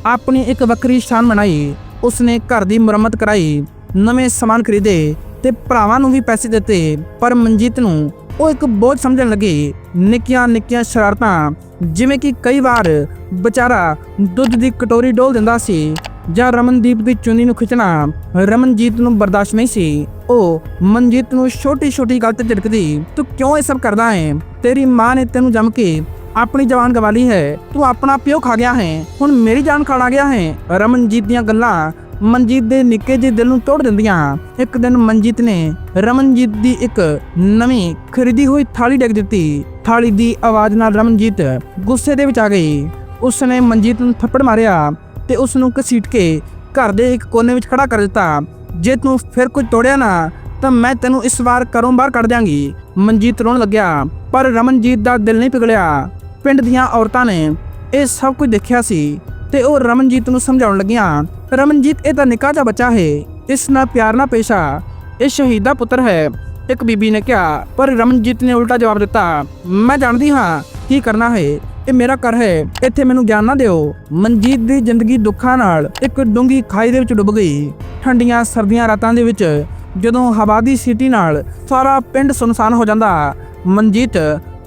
ਆਪਣੀ ਇੱਕ ਵੱਖਰੀ ਸ਼ਾਨ ਬਣਾਈ ਉਸਨੇ ਘਰ ਦੀ ਮੁਰੰਮਤ ਕਰਾਈ, ਨਵੇਂ ਸਮਾਨ ਖਰੀਦੇ ਤੇ ਭਰਾਵਾਂ ਨੂੰ ਵੀ ਪੈਸੇ ਦਿੱਤੇ। ਪਰ ਮਨਜੀਤ ਨੂੰ ਉਹ ਇੱਕ ਬੋਝ ਸਮਝਣ ਲੱਗੀ ਨਿੱਕੀਆਂ ਨਿੱਕੀਆਂ ਸ਼ਰਾਰਤਾਂ ਜਿਵੇਂ ਕਿ ਕਈ ਵਾਰ ਵਿਚਾਰਾ ਦੁੱਧ ਦੀ ਕਟੋਰੀ ਡੋਲ ਦਿੰਦਾ ਸੀ। ਜਾਂ ਰਮਨਦੀਪ ਦੀ ਚੁੰਨੀ ਨੂੰ ਖਿੱਚਣਾ ਰਮਨਜੀਤ ਨੂੰ ਬਰਦਾਸ਼ਤ ਨਹੀਂ ਸੀ। ਉਹ ਮਨਜੀਤ ਨੂੰ ਛੋਟੀ ਛੋਟੀ ਗੱਲ ਤੇ ਝਿੜਕਦੀ, ਤੂੰ ਕਿਉਂ ਇਹ ਸਭ ਕਰਦਾ ਹੈ? ਤੇਰੀ ਮਾਂ ਨੇ ਤੈਨੂੰ ਜੰਮ ਕੇ ਆਪਣੀ ਜਵਾਨ ਗਵਾ ਲਈ ਹੈ। ਤੂੰ ਆਪਣਾ ਪਿਓ ਖਾ ਗਿਆ ਹੈ। ਹੁਣ ਮੇਰੀ ਜਾਨ ਖਾਣਾ ਗਿਆ ਹੈ। ਰਮਨਜੀਤ ਦੀਆਂ ਗੱਲਾਂ ਮਨਜੀਤ ਦੇ ਨਿੱਕੇ ਜਿਹੇ ਦਿਲ ਨੂੰ ਤੋੜ ਦਿੰਦੀਆਂ। ਇੱਕ ਦਿਨ ਮਨਜੀਤ ਨੇ ਰਮਨਜੀਤ ਦੀ ਇੱਕ ਨਵੀਂ ਖਰੀਦੀ ਹੋਈ ਥਾਲੀ ਡੇਕ ਦਿੱਤੀ। ਥਾਲੀ ਦੀ ਆਵਾਜ਼ ਨਾਲ ਰਮਨਜੀਤ ਗੁੱਸੇ ਦੇ ਵਿੱਚ ਆ ਗਈ। ਉਸਨੇ ਮਨਜੀਤ ਨੂੰ ਥੱਪੜ ਮਾਰਿਆ। ਤੇ ਉਸ ਨੂੰ ਘਸੀਟ ਕੇ ਘਰ ਦੇ ਇੱਕ ਕੋਨੇ ਵਿੱਚ ਖੜਾ ਕਰ ਦਿੱਤਾ। ਜੇ ਤੂੰ ਫਿਰ ਕੁਝ ਤੋੜਿਆ ਨਾ, ਤਾਂ ਮੈਂ ਤੈਨੂੰ ਇਸ ਵਾਰ ਘਰੋਂ ਬਾਹਰ ਕੱਢ ਦਿਆਂਗੀ। ਮਨਜੀਤ ਰੋਣ ਲੱਗਿਆ, ਪਰ ਰਮਨਜੀਤ ਦਾ ਦਿਲ ਨਹੀਂ ਪਿਘਲਿਆ। ਪਿੰਡ ਦੀਆਂ ਔਰਤਾਂ ਨੇ ਇਹ ਸਭ ਕੁਝ ਦੇਖਿਆ ਸੀ ਤੇ ਉਹ ਰਮਨਜੀਤ ਨੂੰ ਸਮਝਾਉਣ ਲੱਗੀਆਂ, ਰਮਨਜੀਤ, ਇਹ ਤਾਂ ਨਿੱਕਾ ਜਿਹਾ ਬੱਚਾ ਹੈ। ਇਸ ਨਾਲ ਪਿਆਰ ਨਾ ਪੇਸ਼ਾ ਇਹ ਸ਼ਹੀਦ ਦਾ ਪੁੱਤਰ ਹੈ। ਇੱਕ ਬੀਬੀ ਨੇ ਕਿਹਾ, ਪਰ ਰਮਨਜੀਤ ਨੇ ਉਲਟਾ ਜਵਾਬ ਦਿੱਤਾ, ਮੈਂ ਜਾਣਦੀ ਹਾਂ ਕੀ ਕਰਨਾ ਹੈ। ਇਹ ਮੇਰਾ ਘਰ ਹੈ। ਇੱਥੇ ਮੈਨੂੰ ਗਿਆਨ ਨਾ ਦਿਓ। ਮਨਜੀਤ ਦੀ ਜ਼ਿੰਦਗੀ ਦੁੱਖਾਂ ਨਾਲ ਇੱਕ ਡੂੰਗੀ ਖਾਈ ਦੇ ਵਿੱਚ ਡੁੱਬ ਗਈ। ਠੰਡੀਆਂ, ਸਰਦੀਆਂ ਰਾਤਾਂ ਦੇ ਵਿੱਚ ਜਦੋਂ ਹਵਾ ਦੀ ਸੀਟੀ ਨਾਲ ਸਾਰਾ ਪਿੰਡ ਸੁਨਸਾਨ ਹੋ ਜਾਂਦਾ, ਮਨਜੀਤ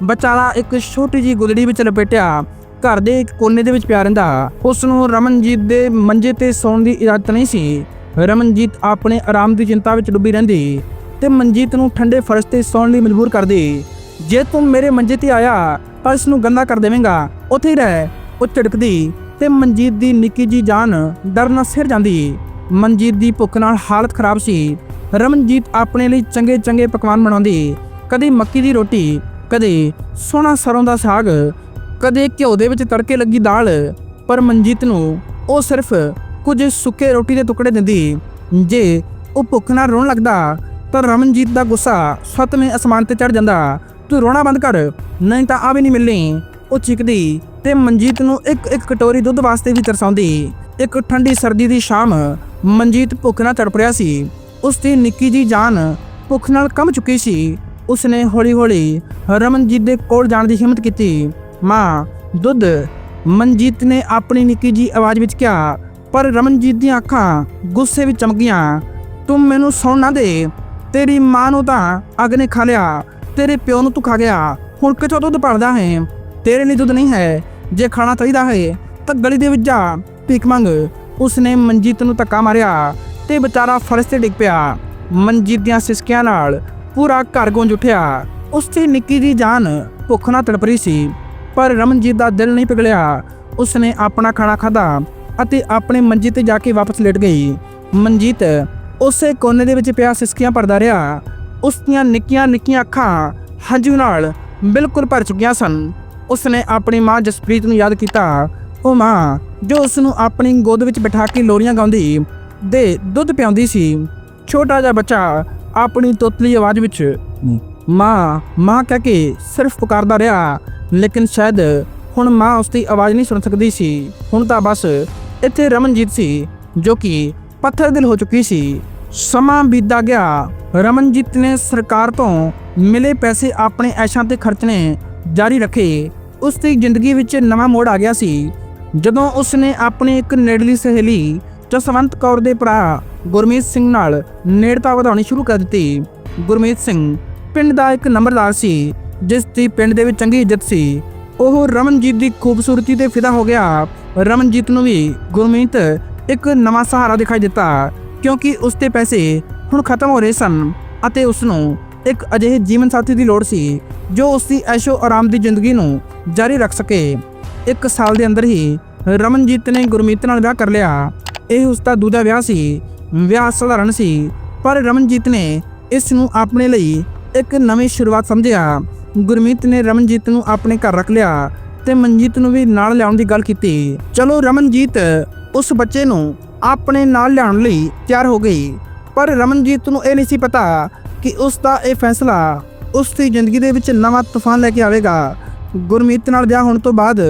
ਵਿਚਾਰਾ ਇੱਕ ਛੋਟੀ ਜੀ ਗੁਦੜੀ ਵਿੱਚ ਲਪੇਟਿਆ। ਘਰ ਦੇ ਇੱਕ ਕੋਨੇ ਦੇ ਵਿੱਚ ਪਿਆ ਰਹਿੰਦਾ। ਉਸ ਨੂੰ ਰਮਨਜੀਤ ਦੇ ਮੰਜੇ ਤੇ ਸੌਣ ਦੀ ਇਜਾਜ਼ਤ ਨਹੀਂ ਸੀ। ਰਮਨਜੀਤ ਆਪਣੇ ਆਰਾਮ ਦੀ ਚਿੰਤਾ ਵਿੱਚ ਡੁੱਬੀ ਰਹਿੰਦੀ ਤੇ ਮਨਜੀਤ ਨੂੰ ਠੰਡੇ ਫਰਸ਼ ਤੇ ਸੌਣ ਲਈ ਮਜਬੂਰ ਕਰਦੀ। ਜੇ ਤੂੰ ਮੇਰੇ ਮੰਜੇ ਤੇ ਆਇਆ ਤਾਂ ਇਸ ਨੂੰ ਗੰਦਾ ਕਰ ਦੇਵੇਂਗਾ। ਉੱਥੇ ਰਹਿ, ਉਹ ਝਿੜਕਦੀ ਤੇ ਮਨਜੀਤ ਦੀ ਨਿੱਕੀ ਜੀ ਜਾਨ ਡਰ ਨਾਲ ਸਿਰ ਜਾਂਦੀ। ਮਨਜੀਤ ਦੀ ਭੁੱਖ ਨਾਲ ਹਾਲਤ ਖਰਾਬ ਸੀ। ਰਮਨਜੀਤ ਆਪਣੇ ਲਈ ਚੰਗੇ ਚੰਗੇ ਪਕਵਾਨ ਬਣਾਉਂਦੀ। ਕਦੇ ਮੱਕੀ ਦੀ ਰੋਟੀ, ਕਦੇ ਸੋਹਣਾ ਸਰੋਂ ਦਾ ਸਾਗ, ਕਦੇ ਘਿਓ ਦੇ ਵਿੱਚ ਤੜਕੇ ਲੱਗੀ ਦਾਲ। ਪਰ ਮਨਜੀਤ ਨੂੰ ਉਹ ਸਿਰਫ ਕੁਝ ਸੁੱਕੇ ਰੋਟੀ ਦੇ ਟੁਕੜੇ ਦਿੰਦੀ। ਜੇ ਉਹ ਭੁੱਖ ਨਾਲ ਰੋਣ ਲੱਗਦਾ ਤਾਂ ਰਮਨਜੀਤ ਦਾ ਗੁੱਸਾ ਸਤਵੇਂ ਅਸਮਾਨ ਤੇ ਚੜ ਜਾਂਦਾ। ਤੂੰ ਰੋਣਾ ਬੰਦ ਕਰ, ਨਹੀਂ ਤਾਂ ਆ ਵੀ ਨਹੀਂ ਮਿਲਣੀ। ਉਹ ਚੀਕਦੀ ਤੇ ਮਨਜੀਤ ਨੂੰ ਇੱਕ ਇੱਕ ਕਟੋਰੀ ਦੁੱਧ ਵਾਸਤੇ ਵੀ ਤਰਸਾਉਂਦੀ। ਇੱਕ ਠੰਡੀ ਸਰਦੀ ਦੀ ਸ਼ਾਮ ਮਨਜੀਤ ਭੁੱਖ ਨਾਲ ਤੜਪ ਰਿਹਾ ਸੀ। ਉਸ ਦੀ ਨਿੱਕੀ ਜੀ ਜਾਨ ਭੁੱਖ ਨਾਲ ਕੰਬ ਚੁੱਕੀ ਸੀ। ਉਸਨੇ ਹੌਲੀ-ਹੌਲੀ ਰਮਨਜੀਤ ਦੇ ਕੋਲ ਜਾਣ ਦੀ ਹਿੰਮਤ ਕੀਤੀ। ਮਾਂ, ਦੁੱਧ। ਮਨਜੀਤ ਨੇ ਆਪਣੀ ਨਿੱਕੀ ਜੀ ਆਵਾਜ਼ ਵਿੱਚ ਕਿਹਾ, ਪਰ ਰਮਨਜੀਤ ਦੀਆਂ ਅੱਖਾਂ ਗੁੱਸੇ ਵਿੱਚ ਚਮਕੀਆਂ ਤੂੰ ਮੈਨੂੰ ਸੌਣ ਨਾ ਦੇ। ਤੇਰੀ ਮਾਂ ਨੂੰ ਤਾਂ ਅੱਗ ਨੇ ਖਾ ਲਿਆ। ਤੇਰੇ ਪਿਓ ਨੂੰ ਤੂੰ ਖਾ ਗਿਆ। ਹੁਣ ਕਿਥੋਂ ਦੁੱਧ ਪੜਦਾ ਹੈ? ਤੇਰੇ ਲਈ ਦੁੱਧ ਨਹੀਂ ਹੈ। ਜੇ ਖਾਣਾ ਚਾਹੀਦਾ ਹੈ, ਤਾਂ ਗਲੀ ਦੇ ਵਿੱਚ ਜਾ। ਭੀਖ ਮੰਗ। ਉਸਨੇ ਮਨਜੀਤ ਨੂੰ ਧੱਕਾ ਮਾਰਿਆ ਤੇ ਵਿਚਾਰਾ ਫਰਸ਼ ਤੇ ਡਿੱਗ ਪਿਆ। ਮਨਜੀਤ ਦੀਆਂ ਸਿਸਕਿਆਂ ਨਾਲ ਪੂਰਾ ਘਰ ਗੂੰਜ ਉੱਠਿਆ। ਉਸ ਦੀ ਨਿੱਕੀ ਦੀ ਜਾਨ ਭੁੱਖ ਨਾਲ ਤੜਪ ਰਹੀ ਸੀ, ਪਰ ਰਮਨਜੀਤ ਦਾ ਦਿਲ ਨਹੀਂ ਪਿਘਲਿਆ। ਉਸਨੇ ਆਪਣਾ ਖਾਣਾ ਖਾਧਾ ਅਤੇ ਆਪਣੇ ਮੰਜੀ ਤੇ ਜਾ ਕੇ ਵਾਪਸ ਲੇਟ ਗਈ। ਮਨਜੀਤ ਉਸੇ ਕੋਨੇ ਦੇ ਵਿੱਚ ਪਿਆ ਸਿਸਕੀਆਂ ਭਰਦਾ ਰਿਹਾ। ਉਸ ਦੀਆਂ ਨਿੱਕੀਆਂ ਨਿੱਕੀਆਂ ਅੱਖਾਂ ਹੰਝੂ ਨਾਲ ਬਿਲਕੁਲ ਭਰ ਚੁੱਕੀਆਂ ਸਨ। ਉਸਨੇ ਆਪਣੀ ਮਾਂ ਜਸਪ੍ਰੀਤ ਨੂੰ ਯਾਦ ਕੀਤਾ। ਉਹ ਮਾਂ ਜੋ ਉਸ ਨੂੰ ਆਪਣੀ ਗੋਦ ਵਿੱਚ ਬਿਠਾ ਕੇ ਲੋਰੀਆਂ ਗਾਉਂਦੀ ਦੇ ਦੁੱਧ ਪਿਆਉਂਦੀ ਸੀ। ਛੋਟਾ ਜਿਹਾ ਬੱਚਾ ਆਪਣੀ ਤੋਤਲੀ ਆਵਾਜ਼ ਵਿੱਚ ਮਾਂ ਮਾਂ ਕਹਿ ਕੇ ਸਿਰਫ ਪੁਕਾਰਦਾ ਰਿਹਾ, ਲੇਕਿਨ ਸ਼ਾਇਦ ਹੁਣ ਮਾਂ ਉਸ ਦੀ ਆਵਾਜ਼ ਨਹੀਂ ਸੁਣ ਸਕਦੀ ਸੀ। ਹੁਣ ਤਾਂ ਬਸ ਇੱਥੇ ਰਮਨਜੀਤ ਸੀ, ਜੋ ਕਿ ਪੱਥਰ ਦਿਲ ਹੋ ਚੁੱਕੀ ਸੀ। ਸਮਾਂ ਬੀਤਦਾ ਗਿਆ। ਰਮਨਜੀਤ ਨੇ ਸਰਕਾਰ ਤੋਂ ਮਿਲੇ ਪੈਸੇ ਆਪਣੇ ਐਸ਼ਾਂ ਤੇ ਖਰਚਣੇ ਜਾਰੀ ਰੱਖੇ। ਉਸ ਦੀ ਜ਼ਿੰਦਗੀ ਵਿੱਚ ਨਵਾਂ ਮੋੜ ਆ ਗਿਆ ਸੀ। ਜਦੋਂ ਉਸਨੇ ਆਪਣੀ ਇੱਕ ਨੇੜਲੀ ਸਹੇਲੀ ਜਸਵੰਤ ਕੌਰ ਦੇ ਭਰਾ ਗੁਰਮੀਤ ਸਿੰਘ ਨਾਲ ਨੇੜਤਾ ਵਧਾਉਣੀ ਸ਼ੁਰੂ ਕਰ ਦਿੱਤੀ। ਗੁਰਮੀਤ ਸਿੰਘ ਪਿੰਡ ਦਾ ਇੱਕ ਨੰਬਰਦਾਰ ਸੀ, ਜਿਸ ਦੀ ਪਿੰਡ ਦੇ ਵਿੱਚ ਚੰਗੀ ਇੱਜ਼ਤ ਸੀ। ਉਹ ਰਮਨਜੀਤ ਦੀ ਖੂਬਸੂਰਤੀ ਤੇ ਫਿਦਾ ਹੋ ਗਿਆ। ਰਮਨਜੀਤ ਨੂੰ ਵੀ ਗੁਰਮੀਤ ਇੱਕ ਨਵਾਂ ਸਹਾਰਾ ਦਿਖਾਈ ਦਿੱਤਾ। ਕਿਉਂਕਿ ਉਸ ਦੇ ਪੈਸੇ ਹੁਣ ਖਤਮ ਹੋ ਰਹੇ ਸਨ ਅਤੇ ਉਸ ਨੂੰ ਇੱਕ ਅਜਿਹੇ ਜੀਵਨ ਸਾਥੀ ਦੀ ਲੋੜ ਸੀ, ਜੋ ਉਸ ਦੀ ਐਸ਼ੋ ਆਰਾਮ ਦੀ ਜ਼ਿੰਦਗੀ ਨੂੰ ਜਾਰੀ ਰੱਖ ਸਕੇ। ਇੱਕ ਸਾਲ ਦੇ ਅੰਦਰ ਹੀ ਰਮਨਜੀਤ ਨੇ ਗੁਰਮੀਤ ਨਾਲ ਵਿਆਹ ਕਰ ਲਿਆ। ਇਹ ਉਸ ਦਾ ਦੂਜਾ ਵਿਆਹ ਸੀ। ਵਿਆਹ ਸਧਾਰਨ ਸੀ, ਪਰ ਰਮਨਜੀਤ ਨੇ ਇਸ ਨੂੰ ਆਪਣੇ ਲਈ ਇੱਕ ਨਵੀਂ ਸ਼ੁਰੂਆਤ ਸਮਝਿਆ। ਗੁਰਮੀਤ ਨੇ ਰਮਨਜੀਤ ਨੂੰ ਆਪਣੇ ਘਰ ਰੱਖ ਲਿਆ ਤੇ ਮਨਜੀਤ ਨੂੰ ਵੀ ਨਾਲ ਲਿਆਉਣ ਦੀ ਗੱਲ ਕੀਤੀ। ਚਲੋ ਰਮਨਜੀਤ, ਉਸ ਬੱਚੇ ਨੂੰ ਆਪਣੇ ਨਾਲ ਲਿਆਉਣ ਲਈ ਤਿਆਰ ਹੋ ਗਈ। ਪਰ ਰਮਨਜੀਤ ਨੂੰ ਇਹ ਨਹੀਂ ਸੀ ਪਤਾ ਕਿ ਉਸ ਦਾ ਇਹ ਫੈਸਲਾ ਉਸ ਦੀ ਜ਼ਿੰਦਗੀ ਦੇ ਵਿੱਚ ਨਵਾਂ ਤੂਫਾਨ ਲੈ ਕੇ ਆਵੇਗਾ। ਗੁਰਮੀਤ ਨਾਲ ਵਿਆਹ ਹੋਣ ਤੋਂ ਬਾਅਦ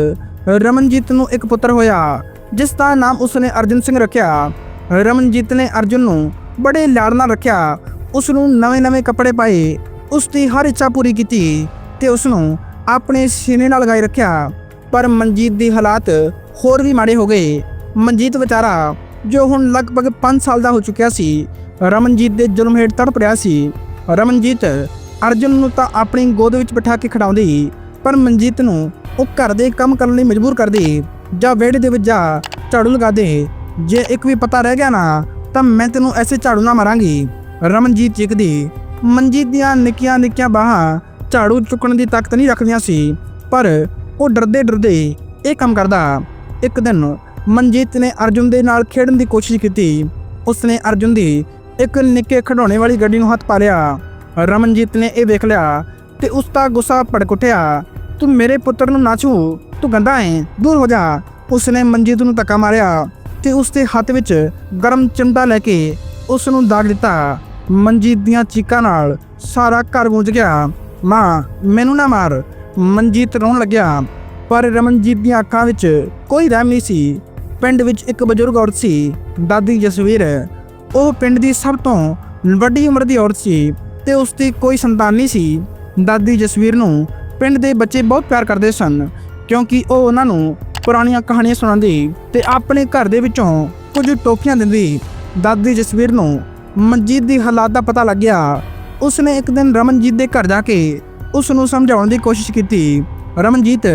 ਰਮਨਜੀਤ ਨੂੰ ਇੱਕ ਪੁੱਤਰ ਹੋਇਆ, ਜਿਸ ਦਾ ਨਾਮ ਉਸਨੇ ਅਰਜਨ ਸਿੰਘ ਰੱਖਿਆ। ਰਮਨਜੀਤ ਨੇ ਅਰਜੁਨ ਨੂੰ ਬੜੇ ਲਾਡ ਨਾਲ ਰੱਖਿਆ। ਉਸ ਨੂੰ ਨਵੇਂ-ਨਵੇਂ ਕੱਪੜੇ ਪਾਏ ਉਸ ਦੀ ਹਰ ਇੱਛਾ ਪੂਰੀ ਕੀਤੀ ਤੇ ਉਸ ਨੂੰ ਆਪਣੇ ਸੀਨੇ ਨਾਲ ਲਗਾਈ ਰੱਖਿਆ, ਪਰ ਮਨਜੀਤ ਦੀ ਹਾਲਾਤ ਹੋਰ ਵੀ ਮਾੜੇ ਹੋ ਗਏ। ਮਨਜੀਤ ਵਿਚਾਰਾ, ਜੋ ਹੁਣ ਲਗਭਗ 5 ਸਾਲ ਦਾ ਹੋ ਚੁੱਕਿਆ ਸੀ, ਰਮਨਜੀਤ ਦੇ ਜ਼ੁਲਮ ਹੇਠ ਤੜਪ ਰਿਹਾ ਸੀ। ਰਮਨਜੀਤ ਅਰਜੁਨ ਨੂੰ ਤਾਂ ਆਪਣੀ ਗੋਦ ਵਿੱਚ ਬਿਠਾ ਕੇ ਖੜਾਉਂਦੀ ਪਰ ਮਨਜੀਤ ਨੂੰ ਉਹ ਘਰ ਦੇ ਕੰਮ ਕਰਨ ਲਈ ਮਜਬੂਰ ਕਰਦੀ, ਜਾਂ ਵਿਹੜੇ ਦੇ ਵਿੱਚ ਜਾ ਝਾੜੂ ਲਗਾ ਦੇ। ਜੇ ਇੱਕ ਵੀ ਪਤਾ ਰਹਿ ਗਿਆ ਨਾ, ਤਾਂ ਮੈਂ ਤੈਨੂੰ ਐਸੇ ਝਾੜੂ ਨਾ ਮਾਰਾਂਗੀ। ਰਮਨਜੀਤ ਚਿਕਦੀ, ਮਨਜੀਤ ਦੀਆਂ ਨਿੱਕੀਆਂ ਨਿੱਕੀਆਂ ਬਾਹਾਂ ਝਾੜੂ ਚੁੱਕਣ ਦੀ ਤਾਕਤ ਨਹੀਂ ਰੱਖਦੀਆਂ ਸੀ, ਪਰ ਉਹ ਡਰਦੇ ਡਰਦੇ ਇਹ ਕੰਮ ਕਰਦਾ। ਇੱਕ ਦਿਨ ਮਨਜੀਤ ਨੇ ਅਰਜੁਨ ਦੇ ਨਾਲ ਖੇਡਣ ਦੀ ਕੋਸ਼ਿਸ਼ ਕੀਤੀ। ਉਸਨੇ ਅਰਜੁਨ ਦੀ ਇੱਕ ਨਿੱਕੇ ਖਿਡੌਣੇ ਵਾਲੀ ਗੱਡੀ ਨੂੰ ਹੱਥ ਪਾ ਲਿਆ। ਰਮਨਜੀਤ ਨੇ ਇਹ ਵੇਖ ਲਿਆ ਤੇ ਉਸ ਦਾ ਗੁੱਸਾ ਭੜਕ ਉੱਠਿਆ। ਤੂੰ ਮੇਰੇ ਪੁੱਤਰ ਨੂੰ ਨਾ ਛੂ ਤੂੰ ਗੰਦਾ ਹੈ, ਦੂਰ ਹੋ ਜਾ। ਉਸਨੇ ਮਨਜੀਤ ਨੂੰ ਧੱਕਾ ਮਾਰਿਆ ਤੇ ਉਸਦੇ ਹੱਥ ਵਿੱਚ ਗਰਮ ਚਿਮਟਾ ਲੈ ਕੇ ਉਸ ਨੂੰ ਦਾਗ ਦਿੱਤਾ। ਮਨਜੀਤ ਦੀਆਂ ਚੀਕਾਂ ਨਾਲ ਸਾਰਾ ਘਰ ਗੂੰਜ ਗਿਆ। ਮਾਂ, ਮੈਨੂੰ ਨਾ ਮਾਰ। ਮਨਜੀਤ ਰੋਣ ਲੱਗਿਆ, ਪਰ ਰਮਨਜੀਤ ਦੀਆਂ ਅੱਖਾਂ ਵਿੱਚ ਕੋਈ ਰਹਿਮ ਨਹੀਂ ਸੀ। ਪਿੰਡ ਵਿੱਚ ਇੱਕ ਬਜ਼ੁਰਗ ਔਰਤ ਸੀ, ਦਾਦੀ ਜਸਵੀਰ। ਉਹ ਪਿੰਡ ਦੀ ਸਭ ਤੋਂ ਵੱਡੀ ਉਮਰ ਦੀ ਔਰਤ ਸੀ ਤੇ ਉਸ ਦੀ ਕੋਈ ਸੰਤਾਨ ਨਹੀਂ ਸੀ। ਦਾਦੀ ਜਸਵੀਰ ਨੂੰ ਪਿੰਡ ਦੇ ਬੱਚੇ ਬਹੁਤ ਪਿਆਰ ਕਰਦੇ ਸਨ, ਕਿਉਂਕਿ ਉਹ ਉਹਨਾਂ ਨੂੰ ਪੁਰਾਣੀਆਂ ਕਹਾਣੀਆਂ ਸੁਣਾਉਂਦੀ ਤੇ ਆਪਣੇ ਘਰ ਦੇ ਵਿੱਚੋਂ ਕੁਝ ਟੋਫੀਆਂ ਦਿੰਦੀ। ਦਾਦੀ ਜਸਵੀਰ ਨੂੰ ਮਨਜੀਤ ਦੀ ਹਾਲਾਤ ਦਾ ਪਤਾ ਲੱਗਿਆ ਗਿਆ ਉਸਨੇ ਇੱਕ ਦਿਨ ਰਮਨਜੀਤ ਦੇ ਘਰ ਜਾ ਕੇ ਉਸ ਨੂੰ ਸਮਝਾਉਣ ਦੀ ਕੋਸ਼ਿਸ਼ ਕੀਤੀ, ਰਮਨਜੀਤ,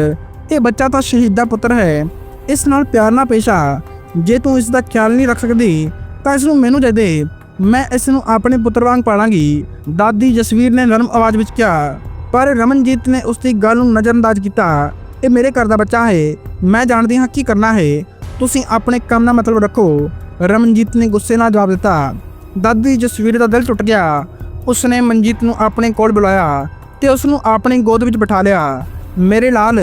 ਇਹ ਬੱਚਾ ਤਾਂ ਸ਼ਹੀਦ ਦਾ ਪੁੱਤਰ ਹੈ। ਇਸ ਨਾਲ ਪਿਆਰ ਨਾਲ ਪੇਸ਼ਾ। ਜੇ ਤੂੰ ਇਸ ਦਾ ਖਿਆਲ ਨਹੀਂ ਰੱਖ ਸਕਦੀ, ਤਾਂ ਇਸ ਨੂੰ ਮੈਨੂੰ ਦੇ ਦੇ। ਮੈਂ ਇਸ ਨੂੰ ਆਪਣੇ ਪੁੱਤਰ ਵਾਂਗ ਪਾਲਾਂਗੀ। ਦਾਦੀ ਜਸਵੀਰ ਨੇ ਨਰਮ ਆਵਾਜ਼ ਵਿੱਚ ਕਿਹਾ, ਪਰ ਰਮਨਜੀਤ ਨੇ ਉਸ ਦੀ ਗੱਲ ਨੂੰ ਨਜ਼ਰਅੰਦਾਜ਼ ਕੀਤਾ। ਇਹ ਮੇਰੇ ਘਰ ਦਾ ਬੱਚਾ ਹੈ। ਮੈਂ ਜਾਣਦੀ ਹਾਂ ਕੀ ਕਰਨਾ ਹੈ। ਤੁਸੀਂ ਆਪਣੇ ਕੰਮ ਨਾਲ ਮਤਲਬ ਰੱਖੋ। ਰਮਨਜੀਤ ਨੇ ਗੁੱਸੇ ਨਾਲ ਜਵਾਬ ਦਿੱਤਾ। ਦਾਦੀ ਜਸਵੀਰ ਦਾ ਦਿਲ ਟੁੱਟ ਗਿਆ। ਉਸਨੇ ਮਨਜੀਤ ਨੂੰ ਆਪਣੇ ਕੋਲ ਬੁਲਾਇਆ ਤੇ ਉਸ ਨੂੰ ਆਪਣੀ ਗੋਦ ਵਿੱਚ ਬਿਠਾ ਲਿਆ। ਮੇਰੇ ਲਾਲ,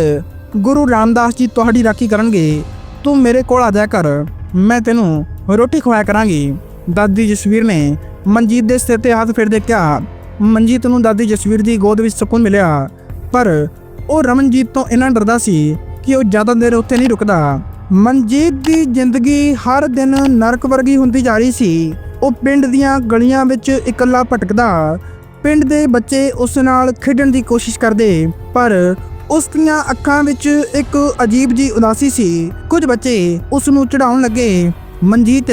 ਗੁਰੂ ਰਾਮਦਾਸ ਜੀ ਤੁਹਾਡੀ ਰਾਖੀ ਕਰਨਗੇ। ਤੂੰ ਮੇਰੇ ਕੋਲ ਆ ਜਾ ਕਰ। ਮੈਂ ਤੈਨੂੰ ਰੋਟੀ ਖਵਾਇਆ ਕਰਾਂਗੀ। ਦਾਦੀ ਜਸਵੀਰ ਨੇ ਮਨਜੀਤ ਦੇ ਸਿਰ ਤੇ ਹੱਥ ਫੇਰਦੇ ਕਿਹਾ ਮਨਜੀਤ ਨੂੰ ਦਾਦੀ ਜਸਵੀਰ ਦੀ ਗੋਦ ਵਿੱਚ ਸਕੂਨ ਮਿਲਿਆ। ਪਰ ਉਹ ਰਮਨਜੀਤ ਤੋਂ ਇੰਨਾ ਡਰਦਾ ਸੀ ਕਿ ਉਹ ਜ਼ਿਆਦਾ ਦੇਰ ਉੱਥੇ ਨਹੀਂ ਰੁਕਦਾ। ਮਨਜੀਤ ਦੀ ਜ਼ਿੰਦਗੀ ਹਰ ਦਿਨ ਨਰਕ ਵਰਗੀ ਹੁੰਦੀ ਜਾ ਰਹੀ ਸੀ। ਉਹ ਪਿੰਡ ਦੀਆਂ ਗਲੀਆਂ ਵਿੱਚ ਇਕੱਲਾ ਭਟਕਦਾ। ਪਿੰਡ ਦੇ ਬੱਚੇ ਉਸ ਨਾਲ ਖੇਡਣ ਦੀ ਕੋਸ਼ਿਸ਼ ਕਰਦੇ, ਪਰ ਉਸ ਦੀਆਂ ਅੱਖਾਂ ਵਿੱਚ ਇੱਕ ਅਜੀਬ ਜੀ ਉਦਾਸੀ ਸੀ। ਕੁਝ ਬੱਚੇ ਉਸ ਨੂੰ ਚੜਾਉਣ ਲੱਗੇ, ਮਨਜੀਤ,